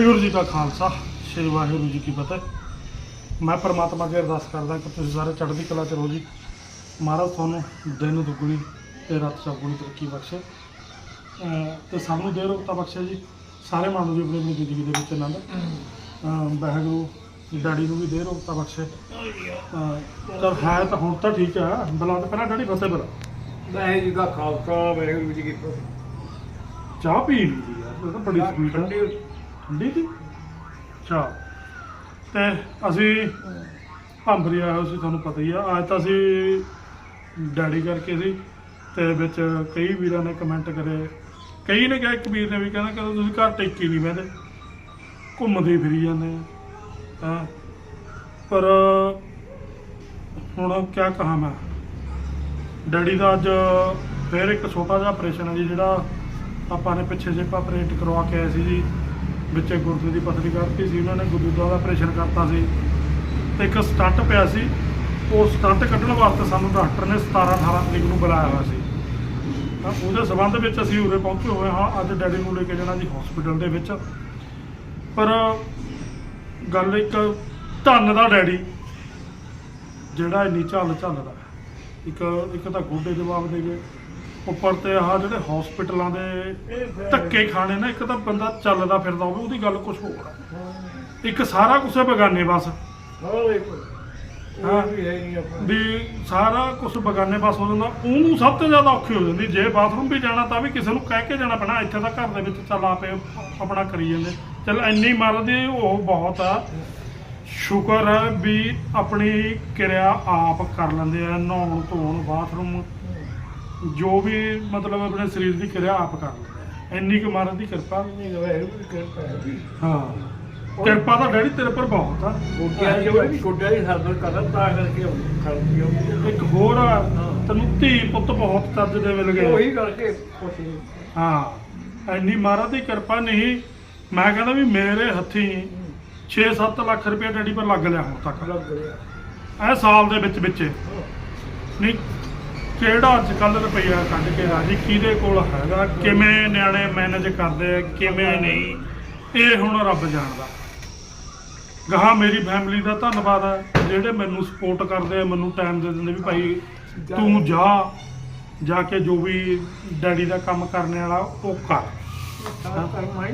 ਵਾਹਿਗੁਰੂ ਜੀ ਕਾ ਖਾਲਸਾ ਸ੍ਰੀ ਵਾਹਿਗੁਰੂ ਜੀ ਕੀ ਫਤਿਹ। ਮੈਂ ਪਰਮਾਤਮਾ ਅੱਗੇ ਅਰਦਾਸ ਕਰਦਾ ਕਿ ਤੁਸੀਂ ਸਾਰੇ ਚੜ੍ਹਦੀ ਕਲਾ ਚ ਰਹੋ ਜੀ। ਮਹਾਰਾਜ ਤੁਹਾਨੂੰ ਦਿਨ ਦੁੱਗਣੀ ਤੇ ਰਾਤ ਚੌਗੁਣੀ ਤਰੱਕੀ ਬਖਸ਼ੇ। ਤੇ ਸਭ ਨੂੰ ਦੇ ਰੋਗਤਾ ਬਖਸ਼ੇ ਜੀ। ਸਾਰੇ ਮਾਨੋ ਜੀ ਆਪਣੀ ਜ਼ਿੰਦਗੀ ਦੇ ਵਿੱਚ ਆਨੰਦ। ਵਾਹਿਗੁਰੂ ਡੈਡੀ ਨੂੰ ਵੀ ਦੇ ਰੋਗਤਾ ਬਖਸ਼ੇ। ਚਲ ਹੈ ਤਾਂ ਹੁਣ ਤਾਂ ਠੀਕ ਆ। ਬੁਲਾ ਤੇ ਪਹਿਲਾਂ ਡੈਡੀ ਫਤਿਹ ਬੁਲਾ ਵਾਹਿਗੁਰੂ ਜੀ ਕਾ ਖਾਲਸਾ ਵਾਹਿਗੁਰੂ ਜੀ ਕੀ ਫਤਿਹ। ਚਾਹ ਪੀ ਲਈ ਯਾਰ ਤਾਂ ਬੜੀ ਸਵੀਟ ਹੈ ਠੰਡੀ ਸੀ? ਅੱਛਾ। ਤੇ ਅਸੀਂ ਭੰਬਰੀ ਆਏ ਹੋਏ ਸੀ, ਤੁਹਾਨੂੰ ਪਤਾ ਹੀ ਆ। ਅੱਜ ਤਾਂ ਅਸੀਂ ਡੈਡੀ ਕਰਕੇ ਸੀ, ਤੇ ਵਿੱਚ ਕਈ ਵੀਰਾਂ ਨੇ ਕਮੈਂਟ ਕਰੇ। ਕਈ ਨੇ ਕਿਹਾ, ਇੱਕ ਵੀਰ ਨੇ ਵੀ ਕਹਿੰਦਾ ਕਿ ਤੁਸੀਂ ਘਰ ਟੇਕੀ ਨਹੀਂ ਬਹਿੰਦੇ। ਘੁੰਮਦੇ ਫਿਰੀ ਜਾਂਦੇ ਆ। ਹਾਂ। ਪਰ ਹੁਣ ਕਿਆ ਕਹਾਂ ਮੈਂ? ਡੈਡੀ ਦਾ ਅੱਜ ਫਿਰ ਇੱਕ ਛੋਟਾ ਜਿਹਾ ਆਪਰੇਸ਼ਨ ਹੈ ਜੀ, ਜਿਹੜਾ ਆਪਾਂ ਨੇ ਪਿੱਛੇ ਜੇ ਆਪਰੇਟ ਕਰਵਾ ਕੇ ਆਏ ਸੀ ਜੀ। ਵਿੱਚੇ ਗੁਰਦੇ ਦੀ ਪਤਲੀ ਕਰਤੀ ਸੀ, ਉਹਨਾਂ ਨੇ ਗੁਰਦਾ ਦਾ ਆਪਰੇਸ਼ਨ ਕਰਤਾ ਸੀ। ਤੇ ਇੱਕ ਸਟੰਟ ਪਿਆ ਸੀ। ਉਹ ਸਟੰਟ ਕੱਢਣ ਵਾਸਤੇ ਸਾਨੂੰ ਡਾਕਟਰ ਨੇ 17 18 ਤਰੀਕ ਨੂੰ ਬੁਲਾਇਆ ਹੋਇਆ ਸੀ। ਤਾਂ ਉਹਦੇ ਸਬੰਧ ਵਿੱਚ ਅਸੀਂ ਉਰੇ ਪਹੁੰਚੇ ਹੋਏ ਹਾਂ। ਅੱਜ ਡੈਡੀ ਨੂੰ ਲੈ ਕੇ ਜਾਣਾ ਜੀ ਹਸਪੀਟਲ ਦੇ ਵਿੱਚ। ਪਰ ਗੱਲ ਇੱਕ ਧੰਨ ਦਾ ਡੈਡੀ, ਜਿਹੜਾ ਇੰਨੀ ਝੱਲ ਝੱਲਦਾ। ਇੱਕ ਇੱਕ ਤਾਂ ਗੋਡੇ ਜਵਾਬ ਦੇ ਗਏ। ਉੱਪਰ ਤੇ ਆਹ ਜਿਹੜੇ ਹਸਪੀਟਲਾਂ ਦੇ ਧੱਕੇ ਖਾਣੇ ਨਾ ਇੱਕ ਤਾਂ ਬੰਦਾ ਚੱਲਦਾ ਫਿਰਦਾ ਹੋਵੇ ਉਹਦੀ ਗੱਲ ਕੁਝ ਹੋਰ ਆ। ਇੱਕ ਸਾਰਾ ਕੁਝ ਬਗਾਨੇ ਬਸ। ਹਾਂ। ਵੀ ਸਾਰਾ ਕੁਝ ਬਗਾਨੇ ਬਸ ਹੋ ਜਾਂਦਾ। ਉਹਨੂੰ ਸਭ ਤੋਂ ਜ਼ਿਆਦਾ ਔਖੀ ਹੋ ਜਾਂਦੀ। ਜੇ ਬਾਥਰੂਮ ਵੀ ਜਾਣਾ ਤਾਂ ਵੀ ਕਿਸੇ ਨੂੰ ਕਹਿ ਕੇ ਜਾਣਾ ਪੈਣਾ ਇੱਥੇ ਤਾਂ ਘਰ ਦੇ ਵਿੱਚ ਚੱਲ ਆਪੇ ਆਪਣਾ ਕਰੀ ਜਾਂਦੇ। ਚਲ ਇੰਨੀ ਮਰਦੀ ਉਹ ਬਹੁਤ ਆ। ਸ਼ੁਕਰ ਹੈ ਵੀ ਆਪਣੀ ਕਿਰਿਆ ਆਪ ਕਰ ਲੈਂਦੇ ਆ ਨਹਾਉਣ ਧੋਣ ਬਾਥਰੂਮ ਜੋ ਵੀ ਮਤਲਬ ਆਪਣੇ ਸਰੀਰ ਦੀ ਕਿਰਿਆ ਆਪ ਕਰ ਇੰਨੀ ਕੁ ਮਹਾਰਾਜ ਦੀ ਕਿਰਪਾ। ਨਹੀਂ ਵਾਹਿਗੁਰੂ ਦੀ ਕਿਰਪਾ ਹੈ। ਹਾਂ। ਕਿਰਪਾ ਤਾਂ ਡੈਡੀ ਤੇਰੇ ਪਰ ਬਹੁਤ ਆ। ਗੋਡਿਆਂ ਦੀ ਜਿਹੜੀ ਗੋਡਿਆਂ ਦੀ ਸਰਦਰ ਕਰਦਾ ਤਾਂ ਕਰਕੇ ਖੜਦੀ ਹੋ ਇੱਕ ਹੋਰ ਆ, ਤੈਨੂੰ ਧੀ ਪੁੱਤ ਬਹੁਤ ਚੱਜ ਦੇ ਮਿਲ ਗਏ। ਉਹੀ ਕਰਕੇ ਕੁਛ ਨਹੀਂ ਹਾਂ। ਇੰਨੀ ਮਹਾਰਾਜ ਦੀ ਕਿਰਪਾ ਨਹੀਂ। ਮੈਂ ਕਹਿੰਦਾ ਵੀ ਮੇਰੇ ਹੱਥੀਂ 6-7 ਲੱਖ ਰੁਪਏ ਡੈਡੀ ਪਰ ਲੱਗ ਲਿਆ ਹੁਣ ਤੱਕ। ਲੱਗ ਰਿਹਾ ਇਹ ਸਾਲ ਦੇ ਵਿੱਚ ਵਿੱਚ ਨਹੀਂ ਕਿਹੜਾ ਅੱਜ ਕੱਲ ਰੁਪਈਆ ਕੱਢ ਕੇ ਰਾਜੀ, ਕਿਹਦੇ ਕੋਲ ਹੈਗਾ, ਕਿਵੇਂ ਨਿਆਣੇ ਮੈਨੇਜ ਕਰਦੇ ਆ, ਕਿਵੇਂ ਨਹੀਂ, ਇਹ ਹੁਣ ਰੱਬ ਜਾਣਦਾ। ਗਾਹ ਮੇਰੀ ਫੈਮਿਲੀ ਦਾ ਧੰਨਵਾਦ ਹੈ, ਜਿਹੜੇ ਮੈਨੂੰ ਸਪੋਰਟ ਕਰਦੇ ਆ, ਮੈਨੂੰ ਟਾਈਮ ਦੇ ਦਿੰਦੇ ਵੀ ਭਾਈ ਤੂੰ ਜਾ ਜਾ ਕੇ ਜੋ ਵੀ ਡੈਡੀ ਦਾ ਕੰਮ ਕਰਨ ਵਾਲਾ, ਉਹ ਕਰ। ਕਰਮ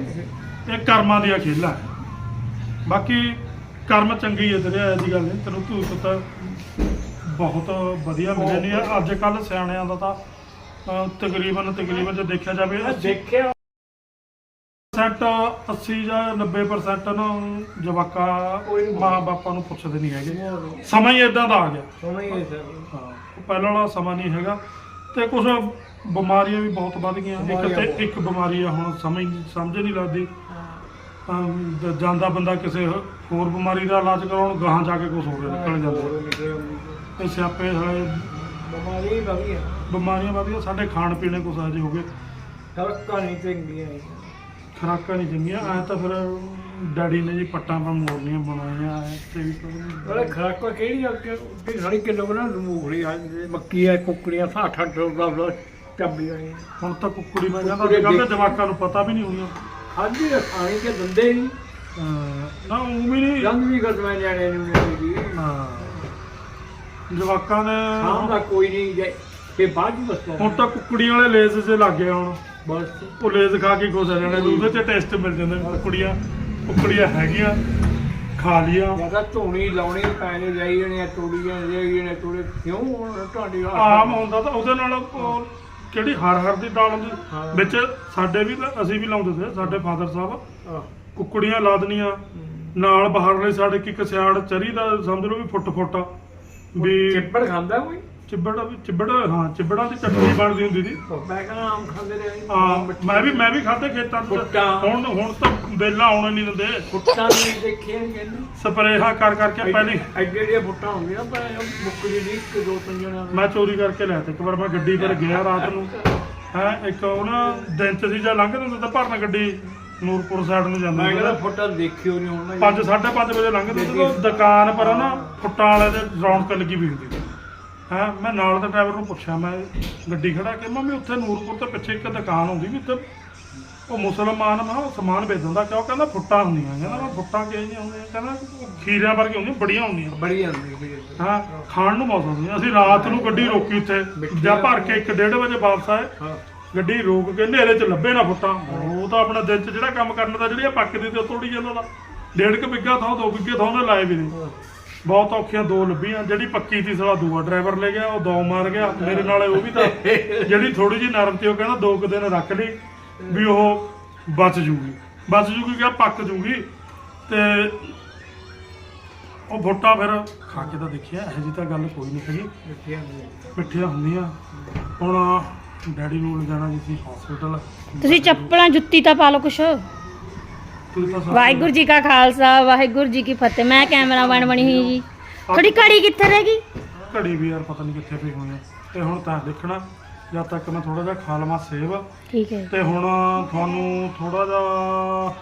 ਇਹ ਕਰਮਾਂ ਦੀਆਂ ਖੇਲਾਂ ਹੈ ਬਾਕੀ ਕਰਮ ਚੰਗੀ ਹੈ ਤੇਰੇ ਐਸੀ ਗੱਲ ਨਹੀਂ, ਤੈਨੂੰ ਧੂਤ ਪੁੱਤ ਬਹੁਤ ਵਧੀਆ ਮਿਲੇ ਆ। ਅੱਜ ਕੱਲ ਸਿਆਣਿਆਂ ਦਾ ਤਾਂ ਅਹ, ਤਕਰੀਬਨ ਤਕਰੀਬਨ ਜੇ ਦੇਖਿਆ ਜਾਵੇ ਮੈਂ ਦੇਖਿਆ। ਸੈਟ 80 ਜਾਂ 90% ਨਾ ਜਵਾਕਾ ਕੋਈ ਨੀ। ਮਾਂ ਬਾਪਾਂ ਨੂੰ ਪੁੱਛਦੇ ਨਹੀਂ ਹੈਗੇ। ਸਮਾਂ ਹੀ ਇਦਾਂ ਦਾ ਆ ਗਿਆ। ਸਰ ਹਾਂ ਉਹ ਪਹਿਲਾਂ ਵਾਲਾ ਸਮਾਂ ਨਹੀਂ ਹੈਗਾ। ਤੇ ਕੁਝ ਬਿਮਾਰੀਆਂ ਵੀ ਬਹੁਤ ਵੱਧ ਗਈਆਂ। ਇੱਕ ਬਿਮਾਰੀਆਂ ਤੇ। ਇੱਕ ਬਿਮਾਰੀ ਆ ਹੁਣ ਸਮਝ ਸਮਝ ਨਹੀਂ ਲੱਗਦੀ। ਜਾਂਦਾ ਬੰਦਾ ਕਿਸੇ ਹੋਰ ਬਿਮਾਰੀ ਦਾ ਇਲਾਜ ਕਰਾਉਣ ਗਾਹਾਂ ਜਾ ਕੇ ਕੁਝ ਹੋਰ ਨਿਕਲ ਜਾਂਦਾ। ਇਹ ਸਿਆਪੇ ਸਾਲੇ ਬਿਮਾਰੀ ਵਧੀਆ। ਬਿਮਾਰੀਆਂ ਵਧੀਆਂ ਸਾਡੇ ਖਾਣ ਪੀਣੇ ਇਹੋ ਜਿਹੇ ਹੋ ਗਏ। ਹਲਕਾ ਨਹੀਂ ਚੰਗੀਆਂ ਖੁਰਾਕਾਂ ਨਹੀਂ ਚੰਗੀਆਂ ਐ ਤਾਂ ਫਿਰ ਡੈਡੀ ਨੇ ਜੀ ਪੱਟਾਂ ਪਾ ਮੋਰਨੀਆਂ ਬਣਾਈਆਂ ਤੇ ਵੀ ਕੁਝ ਨਹੀਂ। ਉਹਦੇ ਖਰਾਕਾ ਕਿਹੜੀ ਆ ਕਿ ਸਾਰੀ ਕਿਲੋ ਬਣਾ ਮੂੰਗਫਲੀ ਆ ਮੱਕੀ ਆ ਕੁੱਕੜੀਆਂ 60 60 ਦਾ ਚੱਬੀ ਹੁਣ ਤਾਂ ਕੁੱਕੜੀ ਮੈਂ ਕਹਿੰਦਾ ਅੱਜ ਜਵਾਕਾਂ ਨੂੰ ਪਤਾ ਵੀ ਨਹੀਂ ਹੋਣੀਆਂ। ਖਾਦੀ ਖਾਣੀ ਕੇ ਦੰਦੇ ਅਹ, ਨਾ ਵੀ ਨਹੀਂ। ਰੰਗ ਵੀ ਗਦਮਾ ਨਿਆਣੇ ਨੂੰ ਨਹੀਂ ਹਾਂ। ਜਵਾਕਾਂ ਨੇ ਦਾ ਕੋਈ ਨਹੀਂ ਜੇ ਤੇ ਬਾਅਦ ਵਿੱਚ ਹੁਣ ਤਾਂ ਕੁੱਕੜੀਆਂ ਵਾਲੇ ਲੇਜ਼ ਜੇ ਲੱਗ ਗਏ ਹੁਣ। ਬਸ। ਉਹ ਲੇਜ਼ ਖਾ ਕੇ ਖੁਸ਼ ਹੋ ਜਾਣੇ ਉਹਦੇ ਚ ਟੈਸਟ ਮਿਲ ਜਾਂਦੇ ਕੁੱਕੜੀਆਂ। ਕੁੱਕੜੀਆਂ ਹੈਗੀਆਂ ਖਾ ਲੀਆਂ ਜ਼ਿਆਦਾ ਧੂਣੀ ਲਾਉਣੀ ਪੈਣੇ ਜਾਈ ਜਣੇ ਤੋੜੀਆਂ ਜਾਈ ਜਣੇ ਤੋੜੇ। ਕਿਉਂ ਹੁਣ ਤੁਹਾਡੀ ਆਮ ਹੁੰਦਾ ਤਾਂ ਉਹਦੇ ਨਾਲ ਕਿਹੜੀ ਹਰ ਹਰ ਦੀ ਦਾਲ ਹੁੰਦੀ? ਹਾਂ। ਵਿੱਚ ਸਾਡੇ ਵੀ ਅਸੀਂ ਵੀ ਲਾਉਂਦੇ ਸੀ ਸਾਡੇ ਫਾਦਰ ਸਾਹਿਬ। ਆਹ, ਕੁੱਕੜੀਆਂ ਲਾ ਦੇਣੀਆਂ ਨਾਲ ਬਾਹਰਲੇ ਸਾਡੇ ਕੀ ਕਸਿਆੜ ਚਰੀ ਦਾ ਸਮਝ ਲਓ ਵੀ ਫੁੱਟ ਫੁੱਟ ਵੀ ਚਿੱਬੜ ਖਾਂਦਾ ਕੋਈ? ਚਿੱਬੜ ਵੀ ਚਿੱਬੜ ਹਾਂ ਚਿੱਬੜਾਂ ਦੀ ਚਟਨੀ ਬਣਦੀ ਹੁੰਦੀ ਸੀ। ਮੈਂ ਕਹਿੰਦਾ ਆਮ ਖਾਂਦੇ ਰਹੇ ਹਾਂ ਮੈਂ ਵੀ ਮੈਂ ਵੀ ਖਾਦੇ ਖੇਤਾਂ 'ਚ। ਹੁਣ ਹੁਣ ਤਾਂ ਵੇਲਾ ਆਉਣ ਨਹੀਂ ਦਿੰਦੇ। ਫੁੱਟਾਂ ਨਹੀਂ ਦੇਖੇ ਕਹਿੰਦੇ। ਸਪਰੇਹਾਂ ਕਰ ਕਰਕੇ ਪਹਿਲੀ ਐਡੇ ਐਡੇ ਫੁੱਟਾਂ ਹੁੰਦੀਆਂ ਪਰ ਮੁੱਕਦੀ ਨਹੀਂ ਇੱਕ ਦੋ ਤਿੰਨ ਜਣਾਂ। ਮੈਂ ਚੋਰੀ ਕਰਕੇ ਲਿਆ ਤੇ ਇੱਕ ਵਾਰ ਮੈਂ ਗੱਡੀ ਪਰ ਗਿਆ ਰਾਤ ਨੂੰ। ਹੈ ਇੱਕ ਉਹ ਨਾ ਦਿਨ ਚ ਸੀ ਜਾਂ ਲੰਘਦੇ ਹੁੰਦੇ ਤਾਂ ਭਰਨ ਗੱਡੀ ਨੂਰਪੁਰ ਸਾਈਡ ਨੂੰ ਜਾਂਦੀ ਮੈਂ ਕਹਿੰਦਾ ਸੀ ਫੁੱਟਾਂ ਦੇਖਿਓ ਨਹੀਂ ਹੁਣ ਮੈਂ 5 5:30 ਵਜੇ ਲੰਘਦੇ ਸੀ ਤਾਂ ਦੁਕਾਨ ਪਰ ਨਾ ਫੁੱਟਾਂ ਵਾਲੇ ਦੇ ਰੌਣਕ ਲੱਗੀ ਵੀ ਹੁੰਦੀ ਹੈ ਮੈਂ ਨਾਲ ਦੇ ਡਰਾਈਵਰ ਨੂੰ ਪੁੱਛਿਆ ਮੈਂ ਗੱਡੀ ਖੜਾ ਕੇ ਮੰਮੀ ਉੱਥੇ ਨੂਰਪੁਰ ਤੋਂ ਪਿੱਛੇ ਇੱਕ ਦੁਕਾਨ ਹੁੰਦੀ ਵੀ ਉੱਥੇ ਉਹ ਮੁਸਲਮਾਨ ਮਾ ਸਮਾਨ ਵੇਚ ਦਿੰਦਾ ਕਿਉਂ? ਕਹਿੰਦਾ ਫੁੱਟਾਂ ਹੁੰਦੀਆਂ ਕਹਿੰਦਾ ਮੈਂ ਫੁੱਟਾਂ ਕਿਹੋ ਜਿਹੀਆਂ ਹੁੰਦੀਆਂ? ਕਹਿੰਦਾ ਖੀਰਿਆਂ ਵਰਗੀਆਂ ਹੁੰਦੀਆਂ ਬੜੀਆਂ ਹੁੰਦੀਆਂ। ਬੜੀ ਆਉਂਦੀ ਹੈ ਹਾਂ ਖਾਣ ਨੂੰ ਮੌਸਮ ਹੁੰਦੀਆਂ ਅਸੀਂ ਰਾਤ ਨੂੰ ਗੱਡੀ ਰੋਕੀ ਉੱਥੇ ਜਾਂ ਭਰ ਕੇ 1:30 ਵਜੇ ਵਾਪਸ ਆਏ। ਗੱਡੀ ਰੋਕ ਕੇ ਹਨੇਰੇ 'ਚ ਲੱਭੇ ਨਾ ਫੁੱਟਾਂ। ਉਹ ਤਾਂ ਆਪਣਾ ਦਿਨ 'ਚ ਜਿਹੜਾ ਕੰਮ ਕਰਨ ਦਾ ਜਿਹੜੀਆਂ ਪੱਕਦੀ ਤੇ ਥੋੜੀ ਜਿਹੀ ਦਾ ਡੇਢ ਕੁ ਬਿੱਗਾ ਥਾਂ ਦੋ ਬਿੱਗੇ ਥਾਂ ਉਹਨੇ ਲਾਏ ਵੀ ਨਹੀਂ। ਬਹੁਤ ਔਖੀਆਂ ਦੋ ਲੱਭੀਆਂ। ਜਿਹੜੀ ਪੱਕੀ ਸੀ ਸਾਲਾ ਦੂਆ ਡਰਾਈਵਰ ਲੈ ਗਿਆ ਉਹ ਦੋ ਮਾਰ ਗਿਆ। ਮੇਰੇ ਨਾਲ ਉਹ ਵੀ ਤਾਂ ਜਿਹੜੀ ਥੋੜੀ ਜਿਹੀ ਨਰਮ ਤੇ ਉਹ ਕਹਿੰਦਾ ਦੋ ਕੁ ਦਿਨ ਰੱਖ ਲਈ ਵੀ ਉਹ ਬਚ ਜੂਗੀ। ਬਚ ਜੂਗੀ ਕਿਹਾ ਪੱਕ ਜੂਗੀ। ਤੇ ਉਹ ਭੁੱਟਾ ਫਿਰ ਖਾ ਕੇ ਤਾਂ ਦੇਖਿਆ ਇਹੋ ਜੀ ਤਾਂ ਗੱਲ ਕੋਈ ਨਹੀਂ ਹੈਗੀ। ਮਿੱਠੀਆਂ ਹੁੰਦੀਆਂ ਹੁਣ ਡੈਡੀ ਨੂੰ ਲਿਜਾਣਾ ਜੀ ਸੀ ਹਸਪੀਟਲ ਤੁਸੀਂ ਚੱਪਲਾਂ ਜੁੱਤੀ ਤਾਂ ਪਾ ਲਓ ਕੁਛ। ਵਾਹਿਗੁਰੂ ਜੀ ਕਾ ਖਾਲਸਾ ਵਾਹਿਗੁਰੂ ਜੀ ਕੀ ਫਤਿਹ। ਮੈਂ ਕੈਮਰਾਮੈਨ ਬਣੀ ਹੋਈ ਜੀ। ਥੋੜੀ ਘੜੀ ਕਿੱਥੇ ਰਹਿ ਗਈ? ਘੜੀ ਵੀ ਯਾਰ ਪਤਾ ਨਹੀਂ ਕਿੱਥੇ ਪਈ ਹੋਈ ਆ। ਤੇ ਹੁਣ ਤਾਂ ਦੇਖਣਾ ਜਦ ਤੱਕ ਮੈਂ ਥੋੜਾ ਜਿਹਾ ਖਾ ਲਵਾਂ ਸੇਬ। ਠੀਕ ਹੈ ਤੇ ਹੁਣ ਤੁਹਾਨੂੰ ਥੋੜਾ ਜਿਹਾ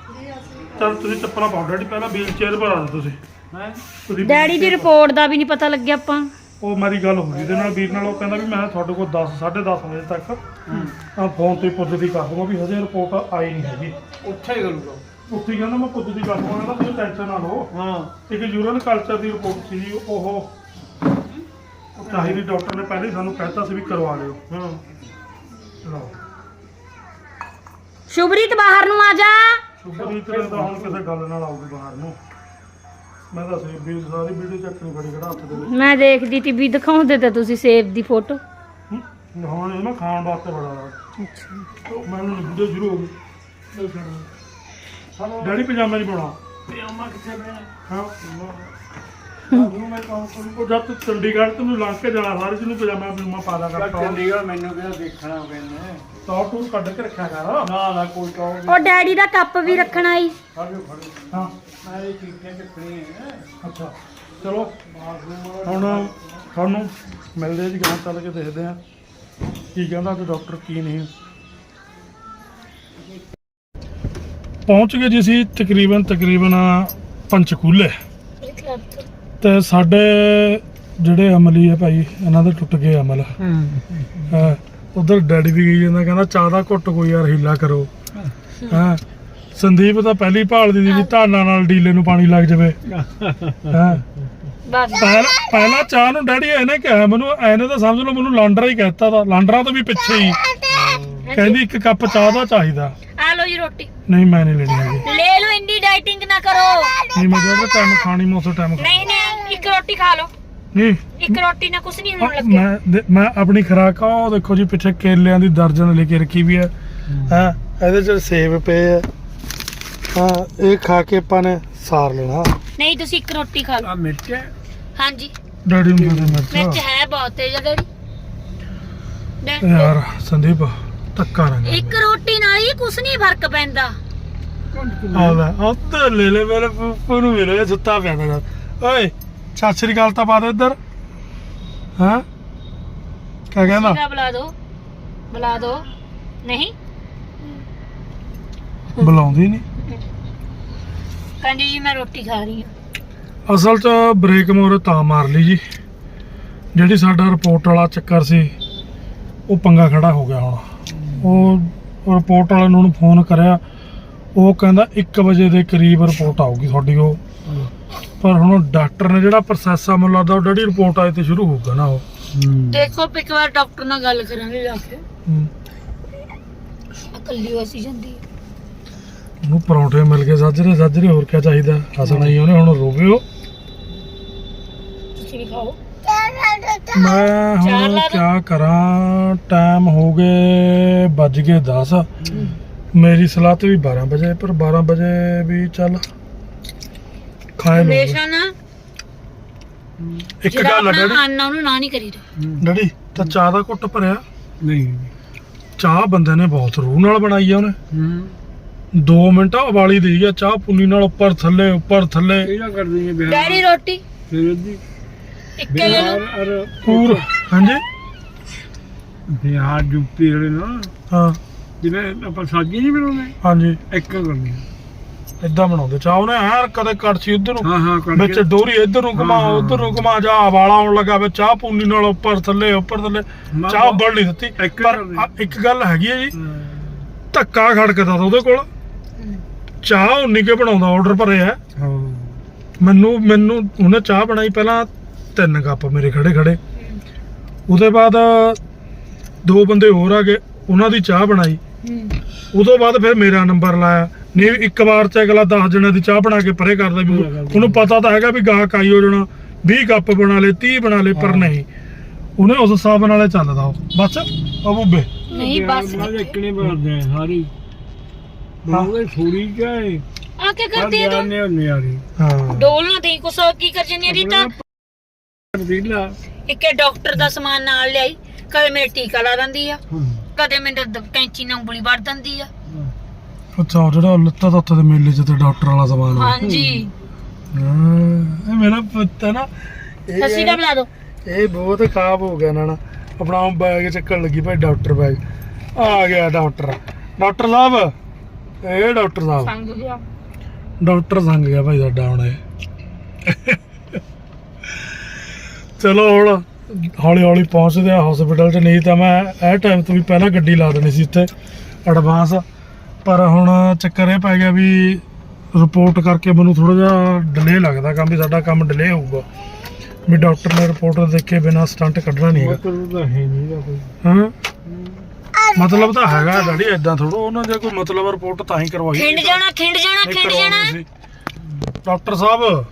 ਚਲ ਤੁਸੀਂ ਚੱਪਲਾਂ ਪਾਓ। ਡੈਡੀ ਪਹਿਲਾਂ ਵੀਲ ਚੇਅਰ ਆ ਜਾਓ ਤੁਸੀਂ। ਹੈ? ਤੁਸੀਂ ਡੈਡੀ ਦੀ ਰਿਪੋਰਟ ਦਾ ਵੀ ਨਹੀਂ ਪਤਾ ਲੱਗਿਆ ਆਪਾਂ। ਉਹ ਮੇਰੀ ਗੱਲ ਹੋ ਗਈ। ਇਹਦੇ ਨਾਲ ਵੀਰ ਨਾਲ ਉਹ ਕਹਿੰਦਾ ਵੀ ਮੈਂ ਤੁਹਾਡੇ ਕੋਲ 10 10:30 ਵਜੇ ਤੱਕ ਆ ਫੋਨ ਤੇ ਪੁੱਜਦੀ ਕਰ ਦੂੰਗਾ ਵੀ ਹਜੇ ਰਿਪੋਰਟ ਆਈ ਨਹੀਂ ਹੈਗੀ। ਉੱਥੇ ਹੀ ਕਰੂਗਾ। ਉੱਥੇ ਕਹਿੰਦਾ ਮੈਂ ਪੁੱਜਦੀ ਕਰ ਦੂੰਗਾ ਕਹਿੰਦਾ ਤੁਸੀਂ ਟੈਨਸ਼ਨ ਨਾ ਲਓ। ਹਾਂ। ਇੱਕ ਯੂਰਨ ਕਲਚਰ ਦੀ ਰਿਪੋਰਟ ਸੀ ਉਹ ਉਹ ਚਾਹੀਦੀ ਡਾਕਟਰ ਨੇ ਪਹਿਲੇ ਹੀ ਸਾਨੂੰ ਕਹਿਤਾ ਸੀ ਵੀ ਕਰਵਾ ਲਿਓ। ਹਾਂ। ਲਓ। ਸ਼ੁਭਰੀਤ ਬਾਹਰ ਨੂੰ ਆ ਜਾ। ਸੁਪਰੀਤ ਨੇ ਤਾਂ ਹੁਣ ਕਿਸੇ ਗੱਲ ਨਾਲ ਆਉਗੀ ਬਾਹਰ ਨੂੰ। ਮੈਂ ਤਾਂ ਸੇਬ ਵੀ ਸਾਰੀ ਵੀਡੀਓ ਚੱਕਣੀ ਬੜੀ ਖੜਾ ਹੱਥ ਦੇ ਵਿੱਚ। ਮੈਂ ਦੇਖਦੀ ਤੀ ਵੀ ਦਿਖਾਉਂਦੇ ਤੇ ਤੁਸੀਂ ਸੇਬ ਦੀ ਫੋਟੋ ਹੂੰ? ਹੁਣ ਇਹ ਨਾ ਖਾਣ ਵਾਸਤੇ ਬੜਾ। ਅੱਛਾ। ਮੈਨੂੰ ਵੀਡੀਓ ਸ਼ੁਰੂ ਹੋ ਗਈ। ਡੈਡੀ ਪਜਾਮਾ ਨਹੀਂ ਪਾਉਣਾ। ਪਜਾਮਾ ਕਿੱਥੇ ਪਿਆ? ਹਾਂ। ਉਹਨੂੰ ਮੈਂ ਕਹਾਂ ਉਹ ਜਦ ਤੂੰ ਚੰਡੀਗੜ੍ਹ ਤੈਨੂੰ ਲੰਘ ਕੇ ਜਾਣਾ ਸਾਰੇ ਜਿਹਨੂੰ ਪਜਾਮਾ ਪਜਾਮਾ ਪਾ ਲਾ ਚੱਲ ਕਰਤਾ ਚੰਡੀਗੜ੍ਹ ਮੈਨੂੰ ਕਿਹੜਾ ਦੇਖਣਾ ਪੈਂਦਾ ਟੌਰ ਟੂਰ ਕੱਢ ਕੇ ਰੱਖਿਆ ਕਰ। ਨਾ ਨਾ ਕੋਈ ਟੌਰ ਉਹ ਡੈਡੀ ਦਾ ਕੱਪ ਵੀ ਰੱਖਣਾ ਈ। ਖੜੋ ਹਾਂ। ਮੈਂ ਇਹ ਚੀਜ਼ਾਂ ਚੱਕਣੀਆਂ ਹੈ ਅੱਛਾ ਚਲੋ। ਹੁਣ ਤੁਹਾਨੂੰ ਮਿਲਦੇ ਜੀ ਗਾਂ ਚੱਲ ਕੇ ਦੇਖਦੇ ਆ। ਕੀ ਕਹਿੰਦਾ ਤੇ ਡਾਕਟਰ ਕੀ ਨਹੀਂ। ਪਹੁੰਚ ਗਏ ਜੀ ਅਸੀਂ ਤਕਰੀਬਨ ਤਕਰੀਬਨ ਪੰਚਕੂਲੇ ਤੇ ਸਾਡੇ ਜਿਹੜੇ ਅਮਲੀ ਆ ਭਾਈ ਇਹਨਾਂ ਦੇ ਟੁੱਟ ਗਏ ਅਮਲ। ਹਾਂ। ਉਧਰ ਡੈਡੀ ਵੀ ਗਈ ਜਾਂਦਾ ਕਹਿੰਦਾ ਚਾਹ ਦਾ ਘੁੱਟ ਕੋਈ ਯਾਰ ਹੀਲਾ ਕਰੋ। ਹਾਂ। ਸੰਦੀਪ ਤਾਂ ਪਹਿਲੀ ਭਾਲਦੀ ਸੀ ਵੀ ਧਾਨਾਂ ਨਾਲ ਡੀਲੇ ਨੂੰ ਪਾਣੀ ਲੱਗ ਜਾਵੇ। ਹਾਂ? ਬਸ। ਪਹਿਲਾਂ ਪਹਿਲਾਂ ਚਾਹ ਨੂੰ ਡੈਡੀ ਇਹਨੇ ਕਿਹਾ ਮੈਨੂੰ ਐਨੇ ਤਾਂ ਸਮਝ ਲਓ ਮੈਨੂੰ ਲਾਂਡਰਾ ਹੀ ਕਹਿਤਾ ਤਾਂ। ਲਾਂਡਰਾ ਤੋਂ ਵੀ ਪਿੱਛੇ ਹੀ। ਕਹਿੰਦੀ ਇੱਕ ਕੱਪ ਚਾਹ ਦਾ ਚਾਹੀਦਾ। ਲਓ ਜੀ ਰੋਟੀ। ਨਹੀਂ ਮੈਂ ਨਹੀਂ ਲੈਣੀ ਹੈਗੀ। ਲੈ ਲਓ ਇੰਨੀ ਡਾਈਟਿੰਗ ਨਾ ਕਰੋ। ਨਹੀਂ ਮੈਂ ਜਿਹੜਾ ਟਾਈਮ ਖਾਣੀ ਮੈਂ ਉਸੇ ਟਾਈਮ ਨਹੀਂ ਨਹੀਂ ਇੱਕ ਰੋਟੀ ਖਾ ਲਓ। ਨਹੀਂ। ਇੱਕ ਰੋਟੀ ਨਾਲ ਕੁਝ ਨਹੀਂ ਹੋਣ ਲੱਗਿਆ। ਮੈਂ ਦੇ- ਮੈਂ ਆਪਣੀ ਖੁਰਾਕ ਆ ਉਹ ਦੇਖੋ ਜੀ ਪਿੱਛੇ ਕੇਲਿਆਂ ਦੀ ਦਰਜਨ ਲੈ ਕੇ ਰੱਖੀ ਵੀ ਹੈ। ਹਾਂ। ਇਹਦੇ ਚ ਸੇਬ ਪਏ ਆ। ਹਾਂ ਇਹ ਖਾ ਕੇ ਆਪਾਂ ਨੇ ਸਾਰ ਲੈਣਾ। ਨਹੀਂ ਤੁਸੀਂ ਇੱਕ ਰੋਟੀ ਖਾ ਲਓ। ਆ ਮਿਰਚ ਹੈ? ਹਾਂਜੀ। ਡੈਡੀ ਨੂੰ ਦੇ ਦੇ ਮਿਰਚ। ਮਿਰਚ ਹੈ ਬਹੁਤ ਤੇਜ਼ ਆ ਡੈਡੀ। ਯਾਰ ਸੰਦੀਪ। ਧੱਕਾ ਰੰਗ ਇੱਕ ਰੋਟੀ ਨਾਲ ਹੀ ਕੁਝ ਨਹੀਂ ਫ਼ਰਕ ਪੈਂਦਾ। ਆ ਲੈ ਉੱਤ ਲੈ ਲੈ ਮੇਰੇ ਫੁੱਫੂ ਨੂੰ ਮਿਲੇ ਸੁੱਤਾ ਪਿਆ ਦਾ ਓਏ ਸਤਿ ਸ੍ਰੀ ਅਕਾਲ ਤਾਂ ਬਾਦ ਇੱਧਰ। ਹਾਂ? ਕਿਆ ਕਹਿੰਦਾ? ਬੁਲਾ ਦੋ। ਬੁਲਾ ਦੋ। ਨਹੀਂ? ਬੁਲਾਉਂਦੀ ਨਹੀਂ ਕਹਿੰਦੀ ਜੀ ਮੈਂ ਰੋਟੀ ਖਾ ਰਹੀ ਹਾਂ। ਅਸਲ 'ਚ ਬ੍ਰੇਕ ਮੋਰੇ ਤਾਂ ਮਾਰ ਲਈ ਜੀ। ਜਿਹੜੀ ਸਾਡਾ ਰਿਪੋਰਟ ਵਾਲਾ ਚੱਕਰ ਸੀ ਉਹ ਪੰਗਾ ਖੜਾ ਹੋ ਗਿਆ ਹੁਣ। ਉਹ ਰਿਪੋਰਟ ਵਾਲੇ ਨੂੰ ਫੋਨ ਕਰਿਆ ਉਹ ਕਹਿੰਦਾ 1 ਵਜੇ ਦੇ ਕਰੀਬ ਰਿਪੋਰਟ ਆਊਗੀ ਤੁਹਾਡੀ ਉਹ। ਪਰ ਹੁਣ ਡਾਕਟਰ ਨੇ ਜਿਹੜਾ ਪ੍ਰੋਸੈਸ ਆ ਮੈਨੂੰ ਲੱਗਦਾ ਉਹ ਡੈਡੀ ਰਿਪੋਰਟ ਆਏ ਤੇ ਸ਼ੁਰੂ ਹੋਊਗਾ ਨਾ ਉਹ। ਦੇਖੋ ਇੱਕ ਵਾਰ ਡਾਕਟਰ ਨਾਲ ਗੱਲ ਕਰਾਂਗੇ ਜਾ ਕੇ। ਇਕੱਲੀ ਵਸੀ ਜਾਂਦੀ ਉਹਨੂੰ ਪਰੌਂਠੇ ਮਿਲ ਗਏ ਸਾਜਰੇ ਸਾਜਰੇ ਹੋਰ ਕੀ ਚਾਹੀਦਾ? ਹੱਸਣਾ ਹੀ ਉਹਨੇ ਹੁਣ ਰੋਵਿਓ ਤੁਸੀਂ ਵੀ ਖਾਓ। ਮੈਂ ਹੁਣ। ਕੀ ਕਰਾਂ? ਟਾਈਮ ਹੋ ਗਏ ਵੱਜ ਗਏ 10 ਮੇਰੀ ਸਲਾਹ ਤੇ ਵੀ 12 ਵਜੇ ਪਰ 12 ਵਜੇ ਵੀ ਚੱਲ। ਖਾਏ ਲਓ ਹਮੇਸ਼ਾ ਨਾ ਇੱਕ ਗੱਲ ਆ ਆਪਣਾ ਡੈਡੀ। ਅੰਨ ਆ ਉਹਨੂੰ ਨਾ ਨਹੀਂ ਕਰੀਦਾ। ਡੈਡੀ ਤਾਂ ਚਾਹ ਦਾ ਘੁੱਟ ਭਰਿਆ। ਨਹੀਂ। ਚਾਹ ਬੰਦੇ ਨੇ ਬਹੁਤ ਰੂਹ ਨਾਲ ਬਣਾਈ ਆ ਉਹਨੇ। ਹੂੰ। 2 ਮਿੰਟ ਉਬਾਲੀ ਦੇਈ ਆ ਚਾਹ ਪੁੰਨੀ ਨਾਲ ਉੱਪਰ ਥੱਲੇ ਉੱਪਰ ਥੱਲੇ। ਇਹਦਾ ਕਰਦੀ ਹੈ ਬਿਹਾਰ ਡੈਡੀ ਰੋਟੀ। ਫਿਰ ਦੀ ਇੱਕ ਲੈ ਲਓ ਬਿਹਾਰ ਅਰ ਪੂਰ। ਹਾਂਜੀ? ਬਿਹਾਰ ਯੂਪੀ ਵਾਲੇ ਨਾ। ਹਾਂ। ਜਿਵੇਂ ਆਪਾਂ ਸਾਜੀ ਨਹੀਂ ਬਣਾਉਂਦੇ? ਹਾਂਜੀ। ਇੱਕ ਕਰਨੀ ਇਦਾਂ ਬਣਾਉਂਦੇ। ਚਾਹ ਉਹਨੇ ਐਨ ਕਦੇ ਕੜਛੀ ਉਧਰ ਨੂੰ ਹਾਂ ਹਾਂ ਵਿੱਚ ਕਰਕੇ ਡੋਰੀ ਇੱਧਰ ਨੂੰ ਘੁਮਾ ਹਾਂ, ਹਾਂ। ਉੱਧਰ ਨੂੰ ਘੁਮਾ ਜਾ ਵਾਲਾ ਆਉਣ ਲੱਗਾ ਵਿੱਚ ਚਾਹ ਪੂਨੀ ਨਾਲ ਉੱਪਰ ਥੱਲੇ ਉੱਪਰ ਥੱਲੇ। ਮੈਂ ਚਾਹ ਬਹੁਤ- ਉੱਬਲ ਨਹੀਂ ਦਿੱਤੀ। ਇੱਕ ਪਰ ਗੱਲ ਆ- ਇੱਕ ਗੱਲ ਹੈਗੀ ਹੈ ਜੀ। ਧੱਕਾ ਖੜਕਦਾ ਤਾ ਉਹਦੇ ਕੋਲ। ਚਾਹ ਉਨੀ ਕੇ ਬਣਾਉਂਦਾ ਆਰਡਰ ਭਰਿਆ। ਹਾਂ। ਮੈਨੂੰ ਮੈਨੂੰ ਉਹਨੇ ਚਾਹ ਬਣਾਈ। ਪਹਿਲਾਂ ਤਿੰਨ ਕੱਪ ਮੇਰੇ ਖੜੇ ਖੜੇ। ਉਹਦੇ ਬਾਅਦ ਦੋ ਬੰਦੇ ਹੋਰ ਆ ਗਏ ਉਹਨਾਂ ਦੀ ਚਾਹ ਬਣਾਈ। ਉਦੋਂ ਬਾਅਦ ਫਿਰ ਮੇਰਾ ਨੰਬਰ ਲਾਇਆ। ਨਹੀਂ ਇੱਕ ਵਾਰ ਚ ਅਗਲਾ 10 ਜਣਿਆਂ ਦੀ ਚਾਹ ਬਣਾ ਕੇ ਪਰੇ ਕਰਦਾ ਵੀ ਉਹਨੂੰ ਪਤਾ ਤਾਂ ਹੈਗਾ ਵੀ ਗਾਹਕ ਆਈ ਹੋ ਜਾਣਾ 20 ਕੱਪ ਬਣਾ ਲਏ 30 ਬਣਾ ਲਏ ਪਰ ਨਹੀਂ। ਉਹਨੇ ਉਸ ਹਿਸਾਬ ਨਾਲ ਚੱਲਦਾ ਉਹ। ਬਸ ਉਹ ਬੁੱਬੇ। ਨਹੀਂ ਬਸ। ਕਿਨੇ ਬਣਦੇ ਸਾਰੀ। ਬਣਾਉਂਦੇ ਥੋੜੀ ਚਾਹੇ ਆ ਕੇ ਕਰਦੇ ਆ ਤੂੰ ਹਾਂ। ਡੋਲ ਨਾ ਦੇ ਕੁਛ ਕੀ ਕਰ ਜੰਨੀ ਰੀਤਾ? ਇੱਕੇ ਡਾਕਟਰ ਦਾ ਸਮਾਨ ਨਾਲ ਲਿਆਈ ਕਦੇ ਮੇਰੇ ਟੀਕਾ ਲਾ ਦਿੰਦੀ ਆ ਕਦੇ ਮੇਰੇ ਦ- ਕੈਂਚੀ ਨਾਲ ਉਂਗਲੀ ਵੜ ਦਿੰਦੀ ਆ। ਅੱਛਾ ਉਹ ਜਿਹੜਾ ਲੱਤਾ ਤਾਂ ਉੱਥੇ ਦੇ ਮੇਲੇ 'ਚ ਤੇ ਡਾਕਟਰ ਵਾਲਾ ਸਮਾਨ ਆ। ਹਾਂਜੀ। ਹਾਂ ਇਹ ਮੇਰਾ ਪੁੱਤ ਹੈ ਨਾ ਇਹ ਸੱਸੀ ਦਾ ਬੁਲਾ ਦੋ। ਇਹ ਬਹੁਤ ਖਾਬ ਹੋ ਗਿਆ ਨਾ ਨਾ ਆਪਣਾ ਉਹ ਬੈਗ ਚੱਕਣ ਲੱਗੀ ਭਾਈ ਡਾਕਟਰ ਬੈਗ ਆ ਗਿਆ ਡਾਕਟਰ। ਡਾਕਟਰ ਸਾਹਿਬ ਇਹ ਡਾਕਟਰ ਸਾਹਿਬ। ਸੰਗ ਗਿਆ। ਡਾਕਟਰ ਸੰਗ ਗਿਆ ਭਾਈ ਸਾਡਾ ਹੁਣ ਇਹ। ਚਲੋ ਹੁਣ ਹੌਲੀ ਹੌਲੀ ਪਹੁੰਚਦੇ ਆ ਹਸਪੀਟਲ 'ਚ ਨਹੀਂ ਤਾਂ ਮੈਂ ਇਹ ਟਾਈਮ ਤੋਂ ਵੀ ਪਹਿਲਾਂ ਗੱਡੀ ਲਾ ਦੇਣੀ ਸੀ ਉੱਥੇ ਐਡਵਾਂਸ ਪਰ ਹੁਣ ਚੱਕਰ ਇਹ ਪੈ ਗਿਆ ਵੀ ਰਿਪੋਰਟ ਕਰਕੇ ਮੈਨੂੰ ਥੋੜਾ ਜਿਹਾ ਡਿਲੇ ਲੱਗਦਾ ਕੰਮ ਵੀ ਸਾਡਾ ਕੰਮ ਡਿਲੇ ਹੋਊਗਾ। ਵੀ ਡਾਕਟਰ ਨੇ ਰਿਪੋਰਟ ਦੇਖੇ ਬਿਨਾ ਸਟੰਟ ਕੱਢਣਾ ਨਹੀਂ ਹੈਗਾ। ਮਤਲਬ ਤਾਂ ਹੈ ਨਹੀਂ ਦਾ ਕੋਈ। ਹਾਂ? ਮਤਲਬ ਤਾਂ ਹੈਗਾ ਡੈਡੀ ਐਦਾਂ ਥੋੜਾ ਉਹਨਾਂ ਜੇ ਕੋਈ ਮਤਲਬ ਰਿਪੋਰਟ ਤਾਂ ਹੀ ਕਰਵਾਈ। ਖਿੰਡ ਜਾਣਾ ਖਿੰਡ ਜਾਣਾ ਖਿੰਡ ਜਾਣਾ। ਡਾਕਟਰ ਸਾਹਿਬ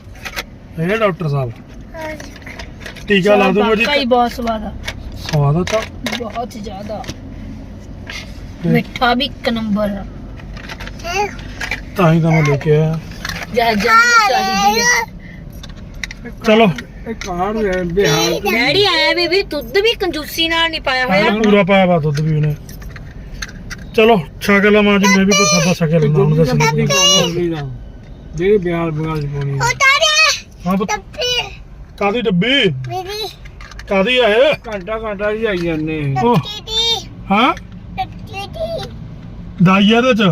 ਇਹ ਡਾਕਟਰ ਸਾਹਿਬ। ਟੀਕਾ ਲਾ ਦੂੰਗਾ ਜੀ? ਕਈ ਬਹੁਤ ਸਵਾਦ ਆ। ਸਵਾਦ ਆ ਤਾਂ। ਬਹੁਤ ਜ਼ਿਆਦਾ। ਮਿੱਠਾ ਵੀ ਇੱਕ ਨੰਬਰ ਆ। ਤਾਂ ਹੀ ਤਾਂ ਮੈਂ ਲੈ ਕੇ ਆਇਆ। ਜਹ ਜਹ ਚਾਹੀਦੀ ਆ ਚਲੋ। ਇਹ ਕਾਰ ਹੈ ਬਿਹਾਰ ਡੈਡੀ ਆਇਆ ਵੀ ਵੀ ਦੁੱਧ ਵੀ ਕੰਜੂਸੀ ਨਾਲ ਨਹੀਂ ਪਾਇਆ ਹੋਇਆ। ਮੈਂ ਪੂਰਾ ਪਾਇਆ ਵਾ ਦੁੱਧ ਵੀ ਉਹਨੇ। ਚਲੋ ਛਕ ਲਵਾਂ ਜੀ ਮੈਂ ਵੀ ਕੋਈ ਸਭਾ ਛਕ ਲੈਣਾ ਹੁਣ ਦੱਸ ਦੀ ਨਹੀਂ ਕੋਲ ਦਾ ਜਿਹੜੇ ਬਿਹਾਰ ਬਗਾਲ ਚ ਪਾਉਣੀ ਆ। ਹਾਂ ਪੁੱਤ। ਕਾਦੀ ਡੱਬੀ? ਕਾਦੀ ਆ ਇਹ? ਘੰਟਾ ਘੰਟਾ ਹੀ ਆਈ ਜਾਂਦੇ ਇਹ। ਉਹ ਹਾਂ? ਦਾਈ ਆ ਇਹਦੇ ਚ?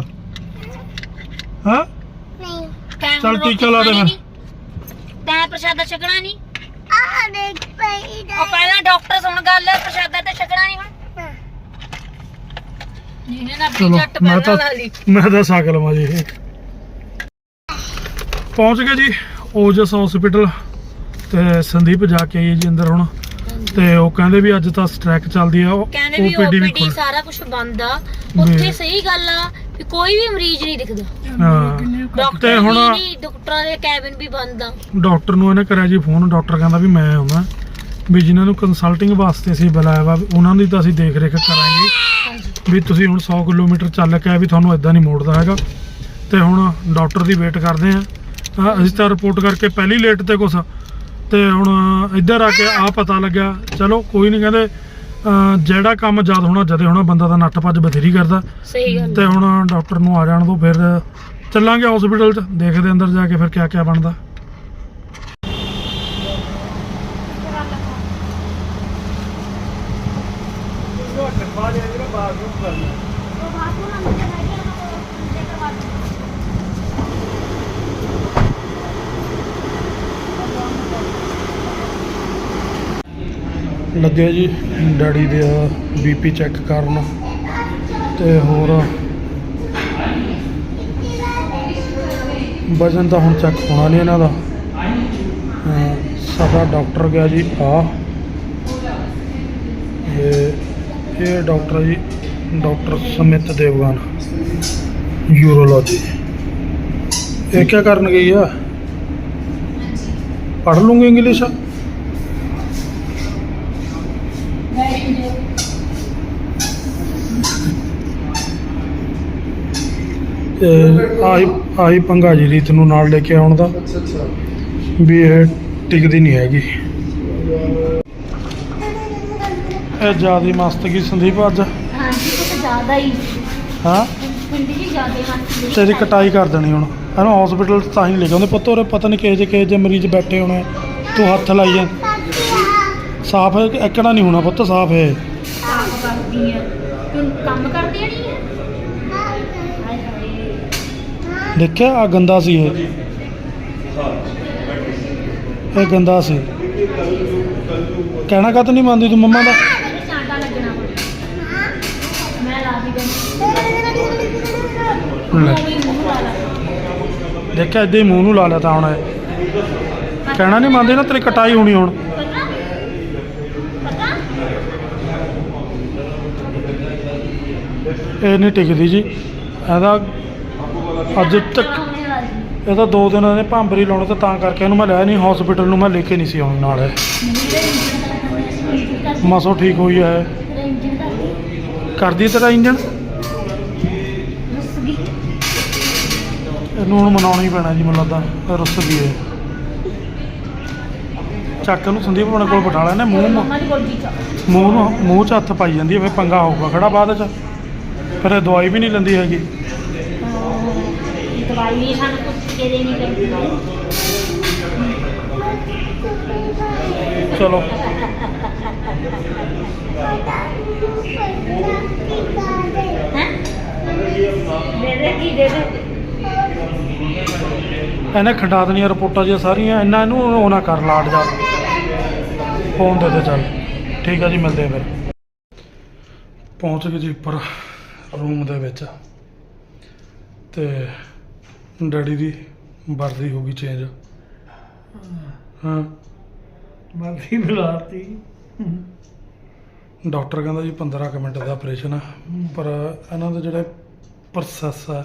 ਹਾਂ? ਤੈਂ ਚੱਲ ਰੋਟੀ ਟੀਕਾ ਲਾ ਦੇ ਖਾਣੀ ਫਿਰ। ਨੀ? ਤੈਂ ਪ੍ਰਸ਼ਾਦਾ ਛਕਣਾ ਨਹੀਂ। ਉਹ ਪਹਿਲਾਂ ਡਾਕਟਰ ਸੁਣ ਗੱਲ ਪ੍ਰਸ਼ਾਦਾ ਤੇ ਛਕਣਾ ਨਹੀਂ ਹੁਣ। ਜਿਹਨੇ ਨਾ ਚਲੋ ਝੱਟ ਮੈਂ ਪਹਿਲਾਂ ਤਾਂ ਲਾ ਲਈ। ਮੈਂ ਤਾਂ ਛਕ ਲਵਾਂ ਜੀ। ਇਹ ਪਹੁੰਚ ਗਏ ਜੀ ਓਜਸ ਹਸਪੀਟਲ। ਤੇ ਸੰਦੀਪ ਜਾ ਕੇ ਆਈ ਜੀ ਅੰਦਰ ਹੁਣ। ਤੇ ਉਹ ਕਹਿੰਦੇ ਵੀ ਅੱਜ ਤਾਂ ਸਟ੍ਰੈਕ ਚੱਲਦੀ ਆ ਕਹਿੰਦੇ ਵੀ OPD ਓਪੀਡੀ ਸਾਰਾ ਕੁਝ ਬੰਦ ਆ। ਉੱਥੇ ਸਹੀ ਗੱਲ ਆ ਵੀ ਕੋਈ ਵੀ ਮਰੀਜ਼ ਨਹੀਂ ਦਿਖਦਾ। ਹਾਂ। ਡਾਕਟਰ ਹੁਣ- ਵੀ ਨਹੀਂ ਡਾਕਟਰਾਂ ਦੇ ਕੈਬਿਨ ਵੀ ਬੰਦ ਆ। ਡਾਕਟਰ ਨੂੰ ਇਹਨੇ ਕਰਿਆ ਜੀ ਫੋਨ ਡਾਕਟਰ ਕਹਿੰਦਾ ਵੀ ਮੈਂ ਆਉਣਾ। ਵੀ ਜਿਨ੍ਹਾਂ ਨੂੰ ਕੰਸਲਟਿੰਗ ਵਾਸਤੇ ਅਸੀਂ ਬੁਲਾਇਆ ਵਾ ਉਹਨਾਂ ਦੀ ਤਾਂ ਅਸੀਂ ਦੇਖ ਰੇਖ ਕਰਾਂਗੇ। ਹਾਂਜੀ ਵੀ ਤੁਸੀਂ ਹੁਣ 100 ਕਿਲੋਮੀਟਰ ਚੱਲ ਕੇ ਆਏ ਵੀ ਤੁਹਾਨੂੰ ਇਦਾਂ ਨਹੀਂ ਮੋੜਦਾ ਹੈਗਾ। ਤੇ ਹੁਣ ਡਾਕਟਰ ਦੀ ਵੇਟ ਕਰਦੇ ਆ। ਅਸੀਂ ਤਾਂ ਰਿਪੋਰਟ ਕਰਕੇ ਪਹਿਲੀ ਲੇਟ ਤੇ ਕੁਛ ਤੇ ਹੁਣ ਇੱਧਰ ਆ ਕੇ ਆ ਪਤਾ ਲੱਗਿਆ। ਚਲੋ ਕੋਈ ਨਹੀਂ ਕਹਿੰਦੇ ਜਿਹੜਾ ਕੰਮ ਜਦ ਹੋਣਾ ਜਦੇ ਹੋਣਾ ਬੰਦਾ ਤਾਂ ਨੱਠ ਭੱਜ ਬਥੇਰੀ ਕਰਦਾ। ਸਹੀ ਗੱਲ ਤੇ ਹੁਣ ਡਾਕਟਰ ਨੂੰ ਆ ਜਾਣ ਦੋ ਫਿਰ ਚੱਲਾਂਗੇ ਹਸਪੀਟਲ 'ਚ। ਦੇਖਦੇ ਅੰਦਰ ਜਾ ਕੇ ਫਿਰ ਕਿਆ ਕਿਆ ਬਣਦਾ ਲੱਗੇ ਜੀ, ਡੈਡੀ ਦੇ ਬੀਪੀ ਚੈੱਕ ਕਰਨ। ਤੇ ਹੋਰ, ਵਜਨ ਤਾਂ ਹੁਣ ਚੈੱਕ ਹੋਣਾ ਨਹੀਂ ਇਹਨਾਂ ਦਾ। ਸਾਡਾ ਡਾਕਟਰ ਗਿਆ ਜੀ, ਆ। ਇਹ ਇਹ ਡਾਕਟਰ ਜੀ ਡਾਕਟਰ ਸਮਿਤ ਦੇਵਗਨ ਯੂਰੋਲੋਜੀ ਇਹ ਕੀ ਕਰਨ ਗਈ ਆ? ਪੜ੍ਹ ਲੂੰਗੀ ਇੰਗਲਿਸ਼ ਆਹੀ ਆਹੀ ਪੰਗਾ ਜੀ ਰੀਤ ਨੂੰ ਨਾਲ ਲੈ ਕੇ ਆਉਣ ਦਾ। ਵੀ ਇਹ ਟਿਕਦੀ ਨਹੀਂ ਹੈਗੀ। ਇਹ ਜਿਆਦੀ ਮਸਤ ਗਈ ਸੰਦੀਪ ਅੱਜ। ਹਾਂਜੀ ਕੁਝ ਜ਼ਿਆਦਾ ਹੀ। ਹਾਂ? ਪਿੰਡ ਜੀ ਜ਼ਿਆਦਾ ਮਸਤੀ ਤੇਰੀ ਕਟਾਈ ਕਰ ਦੇਣੀ ਹੁਣ। ਇਹਨੂੰ ਹਸਪੀਟਲ ਤਾਂ ਹੀ ਲੈ ਕੇ ਆਉਂਦੇ। ਪੁੱਤ ਉਰੇ ਪਤਾ ਨਹੀਂ ਕਿਹੇ ਜੇ ਕਿਹੇ ਜੇ ਮਰੀਜ਼ ਬੈਠੇ ਹੋਣੇ ਤੂੰ ਹੱਥ ਲਾਈ ਜਾ। ਸਾਫ਼ ਇੱਕੜਾ ਨਹੀਂ ਹੋਣਾ ਪੁੱਤ ਸਾਫ਼ ਹੈ ਕੰਮ ਕਰਦੀ ਆ। ਤੂੰ ਕੰਮ ਕਰਦੀ ਨਹੀਂ ਹੈ ਦੇਖਿਆ ਆ ਗੰਦਾ ਸੀ ਇਹ। ਇਹ ਗੰਦਾ ਸੀ। ਕਹਿਣਾ ਕਦ ਨਹੀਂ ਮੰਨਦੀ ਤੂੰ ਮੰਮਾ ਦਾ? ਲੈ ਦੇਖਿਆ ਏਦਾਂ ਹੀ ਮੂੰਹ ਨੂੰ ਲਾ ਲਿਆ ਤਾਂ ਹੁਣ ਇਹ। ਕਹਿਣਾ ਨਹੀਂ ਮੰਨਦੀ ਨਾ, ਤੇਰੀ ਕਟਾਈ ਹੋਣੀ ਹੁਣ। ਇਹ ਨਹੀਂ ਟਿਕਦੀ ਜੀ। ਇਹਦਾ ਅੱਜ ਤੱਕ ਇਹ ਤਾਂ ਦੋ ਦਿਨ ਇਹਨੇ ਭਾਂਬਰੀ ਲਾਉਣਾ ਤੇ ਤਾਂ ਕਰਕੇ ਇਹਨੂੰ ਮੈਂ ਲਿਆ ਨਹੀਂ ਹਸਪੀਟਲ ਨੂੰ ਮੈਂ ਲੈ ਕੇ ਨਹੀਂ ਸੀ ਆਉਣ ਨਾਲ ਇਹ। ਮਸੋ ਠੀਕ ਹੋਈ ਹੈ ਕਰਦੀ ਤੇਰਾ ਇੰਜਣ? ਇਹਨੂੰ ਹੁਣ ਮਨਾਉਣਾ ਹੀ ਪੈਣਾ ਜੀ ਮੈਨੂੰ ਲੱਗਦਾ ਰੁੱਸ ਗਈ ਹੈ ਚੱਕ ਨੂੰ ਸੰਦੀਪ ਆਪਣੇ ਕੋਲ ਬਿਠਾ ਲੈਣੇ ਮੂੰਹ ਮੂੰਹ ਨੂੰ ਮੂੰਹ 'ਚ ਹੱਥ ਪਾਈ ਜਾਂਦੀ ਹੈ ਫਿਰ ਪੰਗਾ ਹੋਊਗਾ ਖੜਾ ਬਾਅਦ 'ਚ। ਫਿਰ ਇਹ ਦਵਾਈ ਵੀ ਨਹੀਂ ਲੈਂਦੀ ਹੈਗੀ। ਦਵਾਈ ਵੀ ਸਾਨੂੰ ਕੁਝ ਕੇ ਦੇਣੀ ਪੈਂਦੀ ਹੈ ਚਲੋ। ਹੈ? ਦੇ ਦੇ ਕੀ ਦੇ ਦੇ? ਇਹਨੇ ਖੰਡਾ ਦੇਣੀਆਂ ਰਿਪੋਰਟਾਂ ਜਿਹੀਆਂ ਸਾਰੀਆਂ ਇੰਨਾ ਇਹਨੂੰ ਉਹ ਨਾ ਕਰ ਲਾਟ ਜਾ। ਫੋਨ ਦੇ ਦੇ ਚੱਲ। ਠੀਕ ਆ ਜੀ ਮਿਲਦੇ ਆ ਫਿਰ। ਪਹੁੰਚ ਗਏ ਜੀ ਉੱਪਰ। ਰੂਮ ਦੇ ਵਿੱਚ। ਤੇ ਡੈਡੀ ਦੀ ਵਰਦੀ ਹੋ ਗਈ ਚੇਂਜ ਹਾਂ। ਮਰਦੀ ਬੁਲਾਤੀ ਡਾਕਟਰ ਕਹਿੰਦਾ ਜੀ 15 ਕੁ ਮਿੰਟ ਦਾ ਆਪਰੇਸ਼ਨ ਆ। ਪਰ ਇਹਨਾਂ ਦੇ ਜਿਹੜੇ ਪ੍ਰੋਸੈਸ ਆ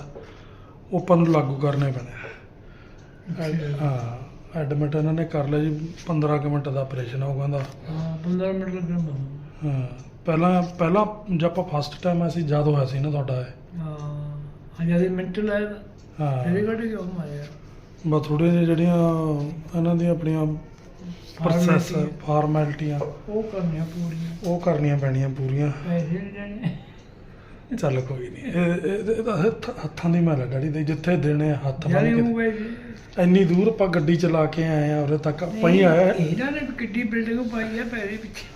ਉਹ ਆਪਾਂ ਨੂੰ ਲਾਗੂ ਕਰਨੇ ਪੈਣੇ ਆ। ਹਾਂ ਐਡਮਿਟ ਇਹਨਾਂ ਨੇ ਕਰ ਲਿਆ ਜੀ 15 ਕੁ ਮਿੰਟ ਦਾ ਆਪਰੇਸ਼ਨ ਆ ਉਹ ਕਹਿੰਦਾ। ਹਾਂ 15 ਮਿੰਟ ਲੱਗਣ ਹਾਂ। ਪਹਿਲਾਂ ਪਹਿਲਾਂ ਜਦ ਆਪਾਂ ਫਸਟ ਟਾਈਮ ਅਸੀਂ ਜਦ ਹੋਇਆ ਸੀ ਨਾ ਤੁਹਾਡਾ ਇਹ। ਹਾਂ। ਹਾਂ ਜਦ ਮਿੰਟ ਲਾਇਆ ਤਾਂ। ਹਾਂ। ਇਹਦੇ ਘੜੇ ਕਿਉਂ ਮਾਰਿਆ। ਬਸ ਥੋੜ੍ਹੀਆਂ ਜਿਹੀਆਂ ਜਿਹੜੀਆਂ ਇਹਨਾਂ ਦੀਆਂ ਆਪਣੀਆਂ ਪ੍ਰੋਸੈਸ ਫਾਰਮੈਲਿਟੀਆਂ ਉਹ ਕਰਨੀਆਂ ਪੂਰੀਆਂ। ਉਹ ਕਰਨੀਆਂ ਪੈਣੀਆਂ ਪੂਰੀਆਂ। ਪੈਸੇ ਨਹੀਂ ਦੇਣੇ। ਚੱਲ ਕੋਈ ਨਹੀਂ ਇਹ ਇਹ- ਇਹ ਤਾਂ ਹੱਥ- ਹੱਥਾਂ ਦੀ ਮੈਲ ਹੈ ਡੈਡੀ ਦੇ ਜਿੱਥੇ ਦੇਣੇ ਆ ਹੱਥ ਯਾਰ ਬੰਨ ਉਹ ਕੇ ਇੰਨੀ ਦੂਰ ਆਪਾਂ ਗੱਡੀ ਚਲਾ ਕੇ ਆਏ ਆ ਉਰੇ ਤੱਕ ਪਈ ਆਇਆ ਇਹਨਾਂ ਨੇ ਕਿੱਡੀ ਬਿਲਡਿੰਗ ਪਾਈ ਆ ਪੈਰੇ ਪਿੱਛੇ।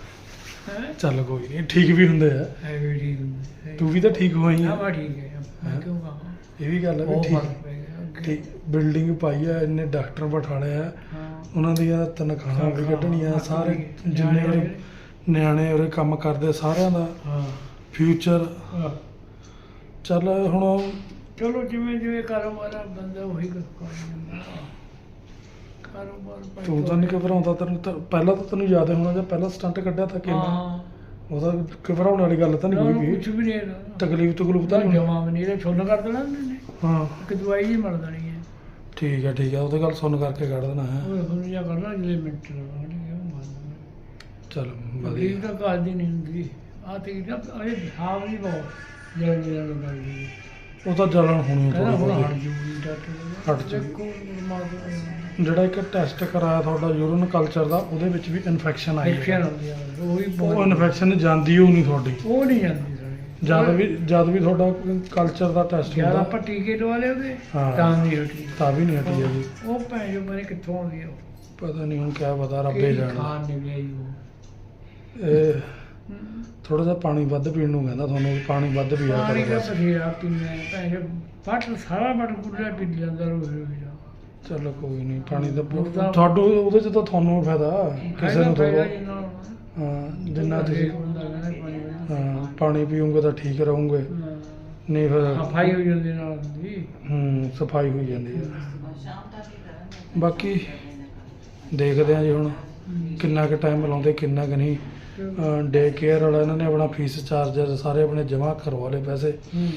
ਹੈ? ਚੱਲ ਕੋਈ ਨਹੀਂ ਠੀਕ ਵੀ ਹੁੰਦੇ ਆ। ਹੈ ਵੀ ਠੀਕ ਹੁੰਦਾ ਤੂੰ ਵੀ ਤਾਂ ਠੀਕ ਹੋਈ ਹਾਂ ਆ ਵਾ ਠੀਕ ਹੈ ਮੈਂ ਕਿਉਂ ਕਹਾਂ? ਇਹ ਵੀ ਗੱਲ ਹੈ ਵੀ ਠੀਕ। ਠੀਕ ਬਿਲਡਿੰਗ ਪਾਈ ਆ ਇੰਨੇ ਡਾਕਟਰ ਬਿਠਾਲੇ ਆ। ਹਾਂ। ਉਹਨਾਂ ਦੀਆਂ ਤਨਖਾਹਾਂ ਵੀ ਕੱਢਣੀਆਂ ਸਾਰੇ ਜਿੰਨੇ ਉਰੇ ਨਿਆਣੇ ਉਰੇ ਕੰਮ ਕਰਦੇ ਸਾਰਿਆਂ ਦਾ। ਹਾਂ। ਫਿਊਚਰ ਹਾਂ। ਚੱਲ ਹੁਣ ਚਲੋ ਜਿਵੇਂ ਜਿਵੇਂ ਕਾਰੋਬਾਰ ਬੰਦਾ ਉਹੀ ਕਰ ਜਾਂਦਾ ਕਾਰੋਬਾਰ ਭਾਈ ਤੂੰ ਤਾਂ ਨਹੀਂ ਘਬਰਾਉਂਦਾ ਤੈਨੂੰ ਤਾਂ ਪਹਿਲਾਂ ਤਾਂ ਤੈਨੂੰ ਯਾਦ ਹੋਣਾ ਜੇ ਪਹਿਲਾ ਸਟੰਟ ਕੱਢਿਆ ਤਾਂ ਕਿੰਨਾ? ਹਾਂ। ਉਹਦਾ ਘਬਰਾਉਣ ਵਾਲੀ ਗੱਲ ਤਾਂ ਨਹੀਂ ਨਾ, ਕੋਈ ਕੁਛ ਵੀ। ਵੀ ਨਹੀਂ ਹੈਗਾ। ਤਕਲੀਫ ਤਕਲੀਫ ਤਾਂ ਤਾਂ ਨਹੀਂ ਜਮਾ ਵੀ ਨਹੀਂ ਇਹ ਛੋਨ ਕਰ ਦੇਣਾ ਇਹਨਾਂ ਨੇ। ਹਾਂ। ਇੱਕ ਦਵਾਈ ਹੀ ਮਰ ਦੇਣੀ ਹੈ। ਠੀਕ ਹੈ ਠੀਕ ਹੈ ਉਹਦੇ ਗੱਲ ਸੁਣ ਕਰਕੇ ਕੱਢ ਦੇਣਾ ਹੈ। ਉਹ ਹੁਣ ਜਾਂ ਕਰਨਾ ਜਿਹੜੇ ਮਿੰਟ ਲੱਗਣਗੇ ਉਹ ਮਾਰ ਦੇਣਾ। ਚਲ ਵਧੀਆ। ਤਾਂ ਕਾਜ ਦੀ ਨਹੀਂ ਹੁੰਦੀ। ਆ ਤੇ ਅਰੇ ਭਾਵ ਨਹੀਂ ਬਹੁਤ ਜਲ ਜਲ ਲੱਗਦੀ ਉਹ ਤਾਂ ਜਲਣ ਹੋਣੀ ਕਹਿੰਦਾ ਥੋੜੀ ਹੁਣ ਹਟ ਬਹੁਤੀ ਜੂਗੀ ਡਾਕਟਰ ਹਟ ਜੂਗੀ। ਮਾਰ ਜਿਹੜਾ ਇੱਕ ਟੈਸਟ ਕਰਾਇਆ ਤੁਹਾਡਾ ਯੂਰਿਨ ਕਲਚਰ ਦਾ ਉਹਦੇ ਵਿੱਚ ਵੀ ਇਨਫੈਕਸ਼ਨ ਆਈ ਇਨਫੈਕਸ਼ਨ ਹੈ। ਹੁੰਦੀ ਆ ਉਹ ਵੀ ਉਹ ਬਹੁਤ ਇਨਫੈਕਸ਼ਨ ਜਾਂਦੀ ਹੋ ਨਹੀਂ ਤੁਹਾਡੀ। ਉਹ ਨਹੀਂ ਜਾਂਦੀ ਜਦ ਵੀ ਜਦ ਵੀ ਤੁਹਾਡਾ ਕਲਚਰ ਦਾ ਟੈਸਟ ਜਦ ਹੁੰਦਾ। ਆਪਾਂ ਟੀਕੇ ਲਵਾ ਲਏ ਉਹਦੇ ਹਾਂ। ਤਾਂ ਨਹੀਂ ਹਟੀ। ਤਾਂ ਵੀ ਨਹੀਂ ਹਟੀ ਜੀ ਉਹ ਭੈਣ ਜੋ ਮੈਨੇ ਕਿੱਥੋਂ ਆਉਂਦੀ ਆ ਉਹ। ਪਤਾ ਨਹੀਂ ਹੁਣ ਕਿਆ ਪਤਾ ਰੱਬੇ ਜਾਣਦਾ ਖਾਣ ਨਹੀਂ ਗਈ ਉਹ। ਇਹ। ਥੋੜਾ ਜਿਹਾ ਪਾਣੀ ਵੱਧ ਪੀਣ ਨੂੰ ਕਹਿੰਦਾ ਤੁਹਾਨੂੰ ਵੀ ਪਾਣੀ ਵੱਧ ਪੀਆ ਪਾਣੀ ਕਰੋ ਦਾ ਬਸ। ਬਥੇਰਾ ਪੀਣਾ ਭੈਣ ਜੋ ਫਟ ਸਾਰਾ ਬਟ ਕੁੱਲਾ ਪੀ ਜਾਂਦਾ ਰੋਜ਼ ਰੋਜ਼ ਚਲੋ ਕੋਈ ਨਹੀਂ ਪਾਣੀ ਦਾ ਉਹਦਾ- ਤੁਹਾਡੂ ਉਹਦੇ ਚ ਤਾਂ ਤੁਹਾਨੂੰ ਫਾਇਦਾ ਕਿਸੇ ਨੂੰ ਹਾਂ ਜਿੰਨਾ ਤੁਸੀਂ। ਹਾਂ ਪਾਣੀ ਪੀਓਗੇ ਤਾਂ ਠੀਕ ਰਹੋਗੇ। ਨਹੀਂ ਫਿਰ ਸਫ਼ਾਈ ਹੋ ਜਾਂਦੀ ਨਾਲ ਦੀ ਹੂੰ ਸਫ਼ਾਈ ਹੋਈ ਜਾਂਦੀ ਹੈ। ਬਾਕੀ ਦੇਖਦੇ ਆ ਜੀ ਹੁਣ ਕਿੰਨਾ ਕੁ ਟਾਈਮ ਲਾਉਂਦੇ ਕਿੰਨਾ ਕੁ ਨਹੀਂ। ਡੇ ਕੇਅਰ ਵਾਲਾ ਇਹਨਾਂ ਨੇ ਆਪਣਾ ਫੀਸ ਚਾਰਜਰ ਸਾਰੇ ਆਪਣੇ ਜਮ੍ਹਾਂ ਕਰਵਾ ਲਏ ਪੈਸੇ। ਹੂੰ।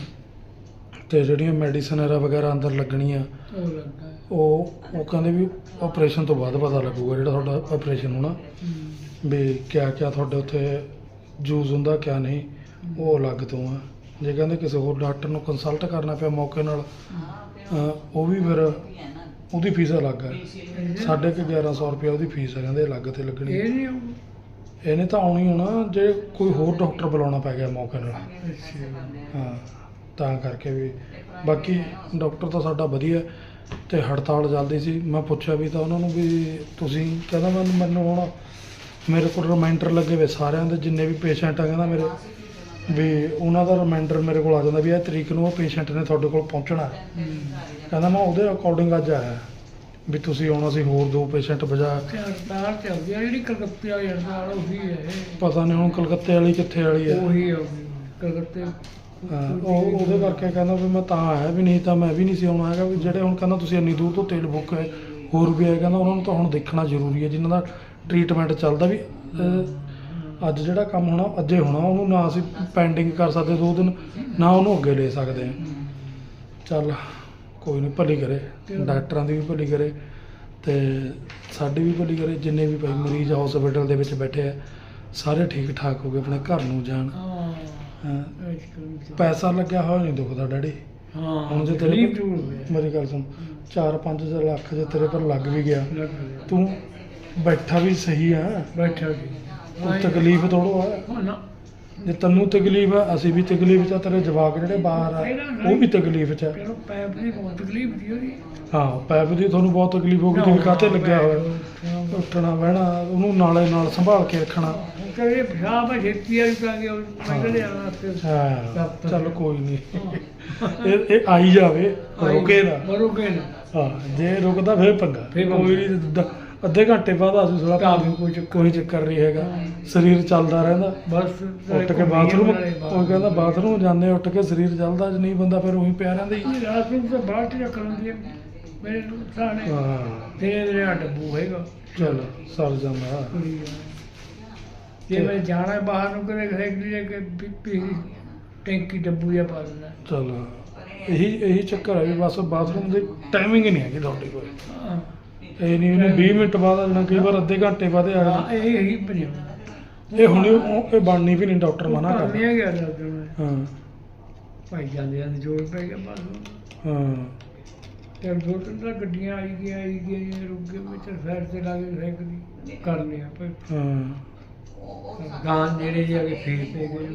ਤੇ ਜਿਹੜੀਆਂ ਮੈਡੀਸਨ ਵਗੈਰਾ ਅੰਦਰ ਲੱਗਣੀਆਂ ਉਹ ਲੱਗਾ। ਹੈ। ਉਹ ਉਹ ਕਹਿੰਦੇ ਵੀ ਆਪਰੇਸ਼ਨ ਤੋਂ ਬਾਅਦ ਪਤਾ ਲੱਗੂਗਾ ਜਿਹੜਾ ਤੁਹਾਡਾ ਆਪਰੇਸ਼ਨ ਹੋਣਾ। ਹੂੰ। ਵੀ ਕਿਆ ਕਿਆ ਤੁਹਾਡੇ ਉੱਥੇ ਯੂਜ਼ ਹੁੰਦਾ ਕਿਆ ਨਹੀਂ ਉਹ ਅਲੱਗ ਤੋਂ ਆ। ਜੇ ਕਹਿੰਦੇ ਕਿਸੇ ਹੋਰ ਡਾਕਟਰ ਨੂੰ ਕੰਸਲਟ ਕਰਨਾ ਪਿਆ ਮੌਕੇ ਨਾਲ ਅਹ ਉਹ ਵੀ ਫਿਰ ਉਹਦੀ ਫੀਸ ਅਲੱਗ ਹੈ ਸਾਢੇ ਕੁ 1100 ਰੁਪਏ ਉਹਦੀ ਫੀਸ ਹੈ ਕਹਿੰਦੇ ਅਲੱਗ ਤੇ ਲੱਗਣੀ। ਇਹ ਨਹੀਂ ਇਹਨੇ ਤਾਂ ਆਉਣੀ ਹੋਣਾ ਜੇ ਕੋਈ ਹੋਰ ਡਾਕਟਰ ਬੁਲਾਉਣਾ ਪੈ ਗਿਆ ਮੌਕੇ ਨਾਲ। ਹਾਂ ਤਾਂ ਕਰਕੇ ਵੀ। ਬਾਕੀ ਡਾਕਟਰ ਤਾਂ ਸਾਡਾ ਵਧੀਆ ਤੇ ਹੜਤਾਲ ਚੱਲਦੀ ਸੀ। ਮੈਂ ਪੁੱਛਿਆ ਵੀ ਤਾਂ ਉਹਨਾਂ ਨੂੰ ਵੀ ਤੁਸੀਂ ਕਹਿੰਦਾ ਮੈਨੂੰ ਮੈਨੂੰ ਹੁਣ ਮੇਰੇ ਕੋਲ ਰਿਮਾਈਂਡਰ ਲੱਗੇ ਵੇ ਸਾਰਿਆਂ ਦੇ ਜਿੰਨੇ ਵੀ ਪੇਸ਼ੈਂਟ ਆ ਕਹਿੰਦਾ ਮੇਰੇ ਵੀ ਉਹਨਾਂ ਦਾ ਰਿਮਾਈਂਡਰ ਮੇਰੇ ਕੋਲ ਆ ਜਾਂਦਾ ਵੀ ਇਹ ਤਰੀਕ ਨੂੰ ਉਹ ਪੇਸ਼ੈਂਟ ਨੇ ਤੁਹਾਡੇ ਕੋਲ ਪਹੁੰਚਣਾ। ਕਹਿੰਦਾ ਮੈਂ ਉਹਦੇ ਅਕੋਰਡਿੰਗ ਅੱਜ ਆਇਆ। ਵੀ ਤੁਸੀਂ ਆਉਣਾ ਸੀ ਹੋਰ ਦੋ ਪੇਸ਼ੈਂਟ ਬਜਾ ਤੇ ਹੜਤਾਲ ਚੱਲਦੀ ਆ ਜਿਹੜੀ ਕਲਕੱਤੇ ਵਾਲੀ ਹੜਤਾਲ ਉਹੀ ਹੈ ਪਤਾ ਨਹੀਂ ਹੁਣ ਕਲਕੱਤੇ ਵਾਲੀ ਕਿੱਥੇ ਵਾਲੀ ਹੈ ਉਹੀ ਹੈ ਕਲਕੱਤੇ। ਹਾਂ, ਉਹ ਉਹਦੇ ਕਰਕੇ ਕਹਿੰਦਾ ਵੀ ਮੈਂ ਤਾਂ ਆਇਆ ਵੀ ਨਹੀਂ ਤਾਂ ਮੈਂ ਵੀ ਨਹੀਂ ਸੀ ਆਉਣਾ ਹੈਗਾ। ਵੀ ਜਿਹੜੇ ਹੁਣ ਕਹਿੰਦਾ ਤੁਸੀਂ ਇੰਨੀ ਦੂਰ ਤੋਂ ਤੇਲ ਬੁੱਕ ਹੈ ਹੋਰ ਵੀ ਹੈ ਕਹਿੰਦਾ ਉਹਨਾਂ ਨੂੰ ਤਾਂ ਹੁਣ ਦੇਖਣਾ ਜ਼ਰੂਰੀ ਹੈ ਜਿਨ੍ਹਾਂ ਦਾ ਟ੍ਰੀਟਮੈਂਟ ਚੱਲਦਾ ਵੀ ਅਹ, ਅੱਜ ਜਿਹੜਾ ਕੰਮ ਹੋਣਾ ਅੱਜੇ ਹੋਣਾ ਉਹਨੂੰ ਨਾ ਅਸੀਂ ਪੈਂਡਿੰਗ ਕਰ ਸਕਦੇ ਦੋ ਦਿਨ ਨਾ ਉਹਨੂੰ ਅੱਗੇ ਲੈ ਸਕਦੇ। ਹਾਂ ਚੱਲ। ਕੋਈ ਨਹੀਂ ਭਲੀ ਕਰੇ ਡਾਕਟਰਾਂ ਦੀ ਵੀ ਭਲੀ ਕਰੇ ਤੇ ਸਾਡੀ ਵੀ ਭਲੀ ਕਰੇ ਜਿੰਨੇ ਵੀ ਭਾਈ ਮਰੀਜ਼ ਹਸਪੀਟਲ ਦੇ ਵਿੱਚ ਬੈਠੇ ਆ ਸਾਰੇ ਠੀਕ ਠਾਕ ਹੋ ਗਏ ਆਪਣੇ ਘਰ ਨੂੰ ਜਾਣ। ਹਾਂ ਪੈਸਾ ਲੱਗਿਆ ਹੋਇਆ ਨਹੀਂ ਦੁਖਦਾ ਡੈਡੀ। ਹਾਂ ਹੁਣ ਜੇ ਤੇਰੇ ਮੇਰੀ ਗੱਲ ਸੁਣ 4-5 ਲੱਖ ਜੇ ਤੇਰੇ ਪਰ ਲੱਗ ਵੀ ਗਿਆ ਤੂੰ ਬੈਠਾ ਵੀ ਸਹੀ ਆ। ਬੈਠਾ ਉਹ ਤਕਲੀਫ ਥੋੜੋ ਆ। ਨਾ। ਜੇ ਤੈਨੂੰ ਤਕਲੀਫ ਆ ਅਸੀਂ ਵੀ ਤਕਲੀਫ ਚ ਆ ਤੇਰੇ ਜਵਾਕ ਜਿਹੜੇ ਬਾਹਰ ਆ ਉਹ ਵੀ ਤਕਲੀਫ ਚ ਆ। ਚਲੋ ਪੈਪ ਦੀ ਬਹੁਤ ਤਕਲੀਫ ਦੀ ਹੋਈ ਹਾਂ ਪੈਪ ਦੀ ਤੁਹਾਨੂੰ ਬਹੁਤ ਤਕਲੀਫ ਹੋਊਗੀ ਤੁਸੀਂ ਕਾਹਤੇ ਲੱਗਿਆ ਹੋਇਆ? ਉੱਠਣਾ ਬਹਿਣਾ ਉਹਨੂੰ ਨਾਲੇ ਨਾਲ ਸੰਭਾਲ ਕੇ ਰੱਖਣਾ। ਕਰੇ ਪਿਸ਼ਾਬ ਹੈ ਛੇਤੀ ਆ ਤਾਂ ਕਿ ਮੈਂ ਕਹਿੰਦੇ ਆ ਤੇ ਹਾਂ ਚੱਲ ਕੋਈ ਨਹੀਂ ਇਹ ਇਹ ਆਈ ਜਾਵੇ ਰੁਕੇ ਨਾ ਰੁਕੇ ਨਾ। ਹਾਂ ਜੇ ਰੁਕਦਾ ਫਿਰ ਪੰਗਾ। ਫਿਰ ਪੰਗਾ। ਕੋਈ ਨਹੀਂ ਅੱਧੇ ਘੰਟੇ ਬਾਅਦ ਅਸੀਂ ਥੋੜਾ ਕੰਮ ਕੋਈ ਚੱਕਰ ਕੋਈ ਚੱਕਰ ਨਹੀਂ ਹੈਗਾ। ਸਰੀਰ ਚੱਲਦਾ ਰਹਿੰਦਾ। ਬਸ ਉੱਠ ਕੇ ਬਾਥਰੂਮ ਉਹ ਕਹਿੰਦਾ ਬਾਥਰੂਮ ਜਾਂਦੇ ਉੱਠ ਕੇ ਸਰੀਰ ਚੱਲਦਾ ਜੇ ਨਹੀਂ ਬੰਦਾ ਫਿਰ ਉਹੀ ਪਿਆ ਰਹਿੰਦਾ ਹੀ। ਰਾਤ ਨੂੰ ਤਾਂ ਬਾਹਰ ਚ ਰੱਖ ਲੈਂਦੀ ਹੈ। ਮੇਰੇ ਸਾਹਣੇ ਹਾਂ। ਤੇਰੇ ਜਿਹੜਾ ਡੱਬੂ ਹੈਗਾ ਚਲ ਸਰ ਜਾਂਦਾ। ਜੇ ਮੈਂ ਜਾਣਾ ਬਾਹਰ ਨੂੰ ਕਦੇ ਕਿਸੇ ਲਈ ਕਿ ਪੀਪੀ ਟੈਂਕੀ ਡੱਬੂ ਜਿਹਾ ਪਾ ਦਿੰਦਾ। ਚਲ ਇਹੀ ਇਹੀ ਚੱਕਰ ਹੈ ਵੀ ਬਸ ਬਾਥਰੂਮ ਦੀ ਟਾਈਮਿੰਗ ਨਹੀਂ ਹੈਗੀ ਤੁਹਾਡੇ ਕੋਲ। ਹਾਂ। ਇਹ ਨਹੀਂ ਉਹਨੇ 20 ਮਿੰਟ ਬਾਅਦ ਆ ਜਾਣਾ ਕਈ ਵਾਰ ਅੱਧੇ ਘੰਟੇ ਬਾਅਦ ਆ ਜਾਣਾ। ਹਾਂ, ਇਹ ਹੀ ਭਜਿਆ ਇਹ ਹੁਣੇ ਉਹ- ਇਹ ਬਣਨੀ ਵੀ ਨਹੀਂ ਡਾਕਟਰ ਮਨਾ ਕਰਦਾ ਕਰਨਿਆ ਗਿਆ ਡਾਕਟਰ ਨੇ ਹਾਂ। ਭਾਈ ਜਾਂਦੇ ਜਾਂਦੇ ਜੋੜ ਪੈ ਗਿਆ ਬਸ। ਹਾਂ। ਤੇ ਦੋ ਤਿੰਨ ਤਾਂ ਗੱਡੀਆਂ ਆਈ ਗਈਆਂ ਆਈ ਗਈਆਂ ਰੁਕ ਗਏ ਵਿੱਚ ਸਾਈਡ ਤੇ ਲਾ ਕੇ ਸਾਈਕਲ ਦੀ। ਕਰ ਲਿਆ ਪਰ ਹਾਂ। ਗਾਂ ਨੇੜੇ ਜਾ ਕੇ ਫੇਰ ਪੈ ਗਏ।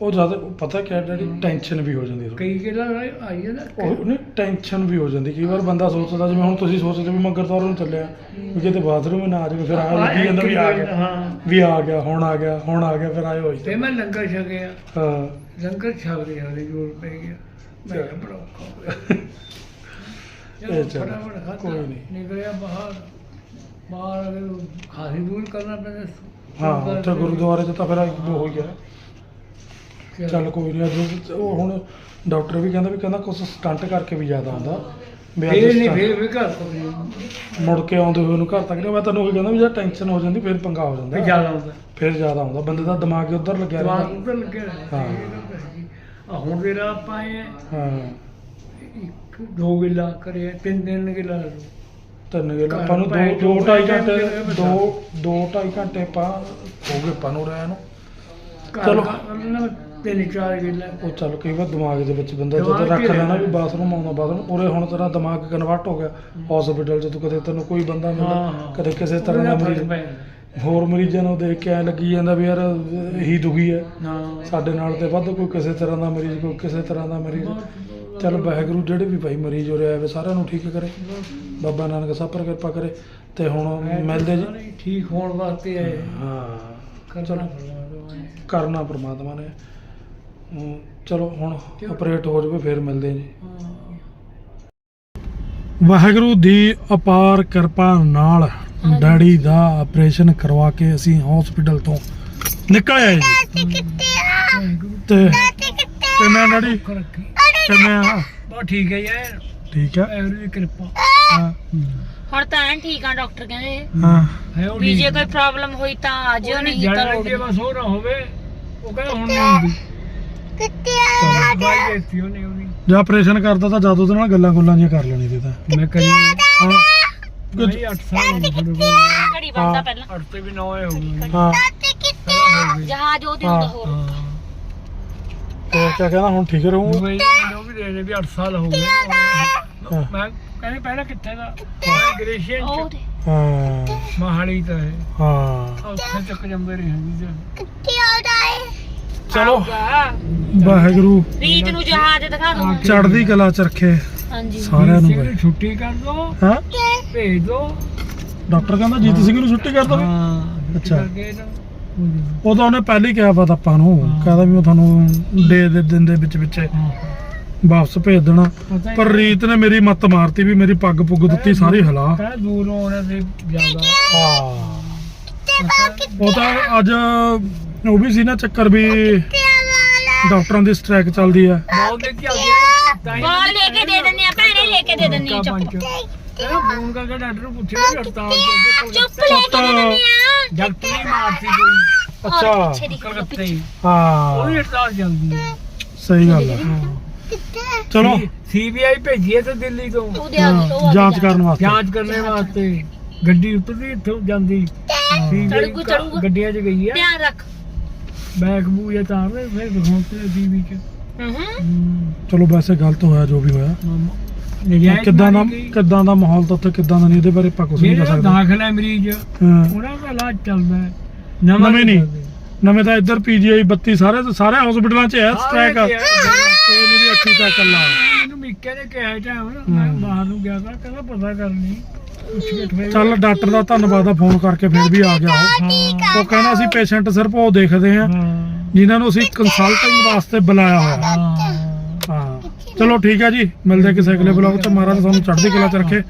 ਉਹ ਜ਼ਿਆਦਾ ਪਤਾ ਕਿਆ ਡੈਡੀ? ਟੈਨਸ਼ਨ ਵੀ ਹੋ ਜਾਂਦੀ ਹੈ। ਕਈ ਕਿਲਾ ਆਈ ਹੈ ਨਾ ਉਹ ਨਹੀਂ ਟੈਨਸ਼ਨ ਵੀ ਹੋ ਜਾਂਦੀ। ਕਈ ਵਾਰ ਬੰਦਾ ਸੋਚਦਾ ਜਿਵੇਂ ਹੁਣ ਤੁਸੀਂ ਸੋਚਦੇ ਵੀ ਮੰਗਰ ਤੌਰ ਨੂੰ ਚੱਲਿਆ। ਵੀ ਕਿਤੇ ਬਾਥਰੂਮ ਨਾ ਆ ਜਾਵੇ ਫਿਰ ਆ ਲੱਗੀ ਜਾਂਦਾ ਵੀ ਆ ਗਿਆ। ਹਾਂ। ਵੀ ਆ ਗਿਆ ਹੁਣ ਆ ਗਿਆ ਹੁਣ ਆ ਗਿਆ ਫਿਰ ਆਏ ਹੋਈ ਤੇ ਮੈਂ ਲੰਗਰ ਛਕਿਆ। ਹਾਂ। ਲੰਗਰ ਛਕਦੇ ਹਾਲੇ ਜੋੜ ਪੈ ਗਿਆ। ਮੈਂ ਬੜਾ ਔਖਾ ਇਹ ਚਲੋ ਕੋਈ ਨਹੀਂ। ਨਿਕਲਿਆ ਬਾਹਰ। ਬਾਹਰ ਖਾਸੀ ਦੂਰ ਕਰਨਾ ਪੈਂਦਾ ਹਾਂ ਉੱਥੇ ਗੁਰਦੁਆਰੇ 'ਚ ਤਾਂ ਫਿਰ ਹੋ ਗਿਆ। ਚੱਲ ਕੋਈ ਨਹੀਂ ਅੱਜ ਉਹ ਹੁਣ ਡਾਕਟਰ ਵੀ ਕਹਿੰਦਾ ਵੀ ਕਹਿੰਦਾ ਕੁਝ ਸਟੰਟ ਕਰਕੇ ਵੀ ਜ਼ਿਆਦਾ ਹੁੰਦਾ। ਵੀ ਅੱਜ ਫੇਰ ਨਹੀਂ stunt- ਫੇਰ ਵੀ ਘਰ ਤੋਂ ਨਹੀਂ ਮੁੜ ਕੇ ਆਉਂਦੇ ਹੋਏ ਨੂੰ ਘਰ ਤੱਕ ਨਹੀਂ ਮੈਂ ਤੈਨੂੰ ਉਹੀ ਕਹਿੰਦਾ ਵੀ ਜੇ ਟੈਨਸ਼ਨ ਹੋ ਜਾਂਦੀ ਫਿਰ ਪੰਗਾ ਹੋ ਫੇਰ ਜਾਂਦਾ ਜ਼ਿਆਦਾ ਹੁੰਦਾ। ਫਿਰ ਜ਼ਿਆਦਾ ਆਉਂਦਾ ਬੰਦੇ ਦਾ ਦਿਮਾਗ ਹੀ ਉਧਰ ਲੱਗਿਆ ਦਿਮਾਗ ਰਹਿੰਦਾ। ਉੱਤੇ ਲੱਗਿਆ। ਹਾਂ। ਇਹ। ਆ ਹੁਣ ਦੇ ਰਾਹ ਪਾਏ ਆ ਹਾਂ। ਇੱਕ ਦੋ ਗਿੱਲਾ ਕਰਿਆ ਤਿੰਨ ਦਿਨ ਗਿੱਲਾ ਤਿੰਨ ਗਿਲ ਆਪਾਂ ਨੂੰ ਦੋ ਦੋ ਢਾਈ ਘੰਟੇ ਦੇ ਦੋ ਢਾਈ ਘੰਟੇ ਆਪਾਂ ਹੋ ਗਏ ਆਪਾਂ ਨੂੰ ਰਹਿ ਨੂੰ। ਘਰ ਚਲੋ। ਤਿੰਨ ਚਾਰ ਗਿੱਲਾ ਉਹ ਚੱਲ ਕਈ ਵਾਰ ਦਿਮਾਗ ਦੇ ਵਿੱਚ ਬੰਦਾ ਦਿਮਾਗ ਜਦੋਂ ਰੱਖ ਹੀ ਲੈਣਾ ਵੀ। ਬਾਥਰੂਮ ਆਉਂਦਾ ਬਾਥਰੂਮ ਉਰੇ ਹੁਣ ਤੇਰਾ ਦਿਮਾਗ ਕਨਵਰਟ ਹੋ ਗਿਆ। ਹਸਪੀਟਲ 'ਚ ਤੂੰ ਕਦੇ ਤੈਨੂੰ ਕੋਈ ਬੰਦਾ ਹਾਂ, ਮਿਲਦਾ ਹਾਂ। ਕਦੇ ਕਿਸੇ ਤਰ੍ਹਾਂ ਦਾ ਮਰੀਜ਼। ਹੋਰ ਮਰੀਜ਼ਾਂ ਨੂੰ ਦੇਖ ਕੇ ਐ ਲੱਗੀ ਜਾਂਦਾ ਵੀ ਯਾਰ ਇਹੀ ਦੁਖੀ ਹੈ। ਹਾਂ। ਸਾਡੇ ਨਾਲ ਤੇ ਵੱਧ ਕੋਈ ਕਿਸੇ ਤਰ੍ਹਾਂ ਦਾ ਮਰੀਜ਼ ਕੋਈ ਕਿਸੇ ਤਰ੍ਹਾਂ ਦਾ ਮਰੀਜ਼। ਚੱਲ ਵਾਹਿਗੁਰੂ ਜਿਹੜੇ ਵੀ ਭਾਈ ਮਰੀਜ਼ ਹੋ ਰਿਹਾ ਵੇ ਸਾਰਿਆਂ ਨੂੰ ਠੀਕ ਕਰੇ। ਬਾਬਾ ਨਾਨਕ ਸਾਹਿਬ ਪਰ ਕਿਰਪਾ ਕਰੇ। ਤੇ ਹੁਣ ਮਿਲਦੇ ਜੀ। ਠੀਕ ਹੋਣ ਵਾਸਤੇ ਆਏ। ਹਾਂ। ਕਰਨਾ ਚਲੋ। ਕਰਨਾ ਪ੍ਰਮਾਤਮਾ ਨੇ। ਚਲੋ ਹੁਣ ਆਪਰੇਟ ਹੋ ਜਾਵੇ ਫਿਰ ਮਿਲਦੇ ਜੀ। ਹਾਂ। ਵਾਹਿਗੁਰੂ ਦੀ ਅਪਾਰ ਕਿਰਪਾ ਨਾਲ ਡੈਡੀ ਦਾ ਆਪਰੇਸ਼ਨ ਕਰਵਾ ਕੇ ਅਸੀਂ ਹਸਪੀਟਲ ਤੋਂ ਨਿਕਲ ਆਏ ਜੀ। ਤੇ ਕਿਵੇਂ ਡੈਡੀ ਆ ਬਹੁਤ ਠੀਕ ਹੈ ਯਾਰ। ਠੀਕ ਆ ਵਾਹਿਗੁਰੂ ਦੀ ਕਿਰਪਾ। ਹਾਂ ਹੁਣ ਤਾਂ ਐਨ ਠੀਕ ਆ ਡਾਕਟਰ ਕਹਿੰਦੇ। ਹਾਂ। ਹੈ ਉਹ ਵੀ ਜੇ ਕੋਈ ਪ੍ਰੋਬਲਮ ਹੋਈ ਤਾਂ ਆ ਜਿਓ ਨਹੀਂ ਤਾਂ ਲੋੜ ਜੇ। ਬਸ ਹੋ ਨਾ ਹੋਵੇ ਉਹ ਕਹਿੰਦਾ ਹੁਣ ਨਹੀਂ ਹੁੰਦੀ। ਬਾਈ ਦੇਤੀ ਉਹਨੇ ਉਹਨੇ ਜੇ ਆਪਰੇਸ਼ਨ ਕਰਦਾ ਤਾਂ ਜਦੋਂ ਉਹਦੇ ਨਾਲ ਗੱਲਾਂ ਗੁੱਲਾਂ ਜੀਆਂ ਕਰ ਲੈਣੀ ਤੇ ਤਾਂ। ਮੈਂ ਕਰੀ ਹਾਂ। ਨਹੀਂ 8 ਸਾਲ ਹੋ ਗਏ ਤੁਹਾਡੇ ਕੋਲ ਘੜੀ ਬੰਦਾ। ਪਹਿਲਾਂ। 8 ਤੇ ਵੀ 9 ਹੋ ਗਏ। ਹਾਂ। ਜਹਾਜ਼ ਉਹਦੇ ਹੁੰਦਾ ਹੋਰ। ਹਾਂ ਤੇ ਕਿਆ ਕਹਿੰਦਾ ਹੁਣ ਠੀਕ ਰਹੂੰ ਦੁਬਈ ਉਹ ਵੀ ਦੇ ਨੇ ਵੀ 8 ਸਾਲ ਹੋ ਗਏ। ਹਾਂ। ਮੈਂ ਕਹਿੰਦੇ ਪਹਿਲਾਂ ਕਿੱਥੇ ਦਾ? ਗ੍ਰੇਸ਼ੀਅਨ ਚ। ਹਾਂ। ਮਹਾਲੀ ਤਾਂ ਹੈ। ਹਾਂ। ਉੱਥੇ ਚੱਕ ਜਾਂਦੇ ਰਹੇ ਹਾਂ ਜੀ। ਚਲੋ। ਆਊਗਾ। ਵਾਹਿਗੁਰੂ। ਰੀਤ ਨੂੰ ਜਹਾਜ਼ ਦਿਖਾ ਦੋ। ਚੜ੍ਹਦੀ ਕਲਾ ਚ ਰੱਖੇ। ਹਾਂਜੀ। ਸਾਰਿਆਂ ਨੂੰ ਬਾਈ। ਛੁੱਟੀ ਕਰ ਦੋ। ਹਾਂ? ਭੇਜ ਦੋ। ਡਾਕਟਰ ਕਹਿੰਦਾ ਜੀਤ ਸਿੰਘ ਨੂੰ ਛੁੱਟੀ ਕਰ ਦੋ। ਹਾਂ ਅੱਛਾ। ਕਰਕੇ ਨਾ। ਹੋ ਜਾਊ। ਉਹ ਤਾਂ ਉਹਨੇ ਪਹਿਲੇ ਹੀ ਕਿਹਾ ਪਤਾ ਆਪਾਂ ਨੂੰ। ਹਾਂ। ਕਹਿੰਦਾ ਵੀ ਉਹ ਤੁਹਾਨੂੰ ਡੇ ਦੇ ਦਿਨ ਦੇ ਵਿੱਚ ਵਿੱਚ ਹਾਂ। ਵਾਪਸ ਭੇਜ ਦੇਣਾ। ਪਰ ਰੀਤ ਨੇ ਮੇਰੀ ਮੱਤ ਮਾਰਤੀ ਵੀ ਮੇਰੀ ਪੱਗ ਪੁੱਗ ਦਿੱਤੀ ਸਾਰੀ ਹਿਲਾ। ਕਹਿੰਦਾ ਦੂਰੋਂ ਉਹਨਾਂ ਦੇ ਜ਼ਿਆਦਾ। ਹਾਂ। ਉਹ ਤਾਂ ਅੱਜ ਉਹ ਵੀ ਸੀ ਨਾ ਚੱਕਰ ਵੀ ਡਾਕਟਰਾਂ ਦੀ ਸਟ੍ਰਾਈਕ ਚੱਲਦੀ ਹੈ ਬਹੁਤ ਦੇ ਚੱਲਦੇ ਆ ਤਾਂ ਹੀ ਬਾਲ ਲੈ ਕੇ ਦੇ ਦਿੰਨੇ ਆ ਭੈਣੇ ਲੈ ਕੇ ਦੇ ਦਿੰਨੇ ਆ ਚੁੱਪ। ਇਹਦਾ ਫੋਨ ਕਰਕੇ ਡਾਕਟਰ ਨੂੰ ਪੁੱਛਿਆ ਹੜਤਾਲ ਤੇ ਚੁੱਪ ਲੈ ਕੇ ਦੇ ਦਿੰਨੇ ਆ। ਡਾਕਟਰ ਨਹੀਂ ਮਾਰਦੀ ਕੋਈ। ਔਰ ਅੱਛਾ ਪਿੱਛੇ ਦੀ ਕਲਕੱਤੇ ਹੀ। ਹਾਂ। ਉਹਦੀ ਹੜਤਾਲ ਚੱਲਦੀ ਹੈ ਸਹੀ ਗੱਲ ਹੈ। ਚਲੋ। ਸੀਬੀਆਈ ਭੇਜੀ ਹੈ ਤੇ ਦਿੱਲੀ ਤੋਂ। ਉਹਦੇ ਆ ਆ ਜਾਂਚ ਕਰਨ ਵਾਸਤੇ। ਜਾਂਚ ਕਰਨੇ ਵਾਸਤੇ। ਗੱਡੀ ਉੱਤਰਦੀ ਇੱਥੋਂ ਜਾਂਦੀ। CBI। ਗੱਡੀਆਂ 'ਚ ਗਈ ਹੈ ਧਿਆਨ ਰੱਖ। ਬੈਗ ਬੂ ਜਾਂ ਤਾਰ ਰਹੇ ਫਿਰ ਦਿਖਾਉਂਦੇ ਟੀਵੀ 'ਚ। ਹੂੰ ਹੂੰ। ਹਮ, ਚਲੋ ਵੈਸੇ ਗਲਤ ਹੋਇਆ ਜੋ ਵੀ ਹੋਇਆ। ਮਾਮਾ ਨਜਾਇਜ਼ ਕਿੱਦਾਂ ਦਾ ਮਾਰੀ ਗਈ। ਕਿੱਦਾਂ ਦਾ ਮਾਹੌਲ ਤਾਂ ਉੱਥੇ ਕਿੱਦਾਂ ਦਾ ਨਹੀਂ ਇਹਦੇ ਬਾਰੇ ਆਪਾਂ ਕੁਝ ਨਹੀਂ ਜਿਹੜਾ ਦੱਸ ਸਕਦੇ। ਦਾਖਲ ਹੈ ਮਰੀਜ਼। ਹਾਂ। ਉਹਨਾਂ ਦਾ ਇਲਾਜ ਚੱਲਦਾ ਹੈ। ਨਵੇਂ ਨਹੀਂ। ਚੱਲਦੇ। ਨਵੇਂ ਤਾਂ ਇੱਧਰ ਪੀਜੀਆਈ 32 ਸਾਰੇ ਸਾਰੇ ਹਸਪੀਟਲਾਂ 'ਚ ਹੈ ਸਾਰੇ ਸਟ੍ਰਾਈਕ ਕਿਹਾ, ਇਹ ਨਹੀਂ ਵੀ ਅੱਛੀ ਤਾਂ ਕੱਲਾ ਮੈਨੂੰ ਮਿੱਕੇ ਨੇ ਕਿਹਾ ਟਾਈਮ ਮੈਂ ਬਾਹਰ ਨੂੰ ਗਿਆ ਤਾਂ ਕਹਿੰਦਾ ਪਤਾ ਕਰਨੀ। ਚੱਲ ਡਾਕਟਰ ਦਾ ਧੰਨਵਾਦ ਆ ਫੋਨ ਕਰਕੇ ਫਿਰ ਵੀ ਆ ਗਿਆ। ਉਹ ਉਹ ਕਹਿੰਦਾ ਅਸੀਂ ਪੇਸ਼ੈਂਟ ਸਿਰਫ ਉਹ ਦੇਖਦੇ ਹਾਂ। ਜਿਨ੍ਹਾਂ ਨੂੰ ਅਸੀਂ ਕੰਸਲਟਿੰਗ ਵਾਸਤੇ ਬੁਲਾਇਆ ਹੋਇਆ। ਹਾਂ। ਹਾਂ। ਚਲੋ ਠੀਕ ਹੈ ਜੀ ਮਿਲਦੇ ਕਿਸੇ ਅਗਲੇ ਬਲੌਗ 'ਚ। ਮਹਾਰਾਜ ਸਾਨੂੰ ਚੜ੍ਹਦੀ ਕਲਾ ਚ ਰੱਖੇ।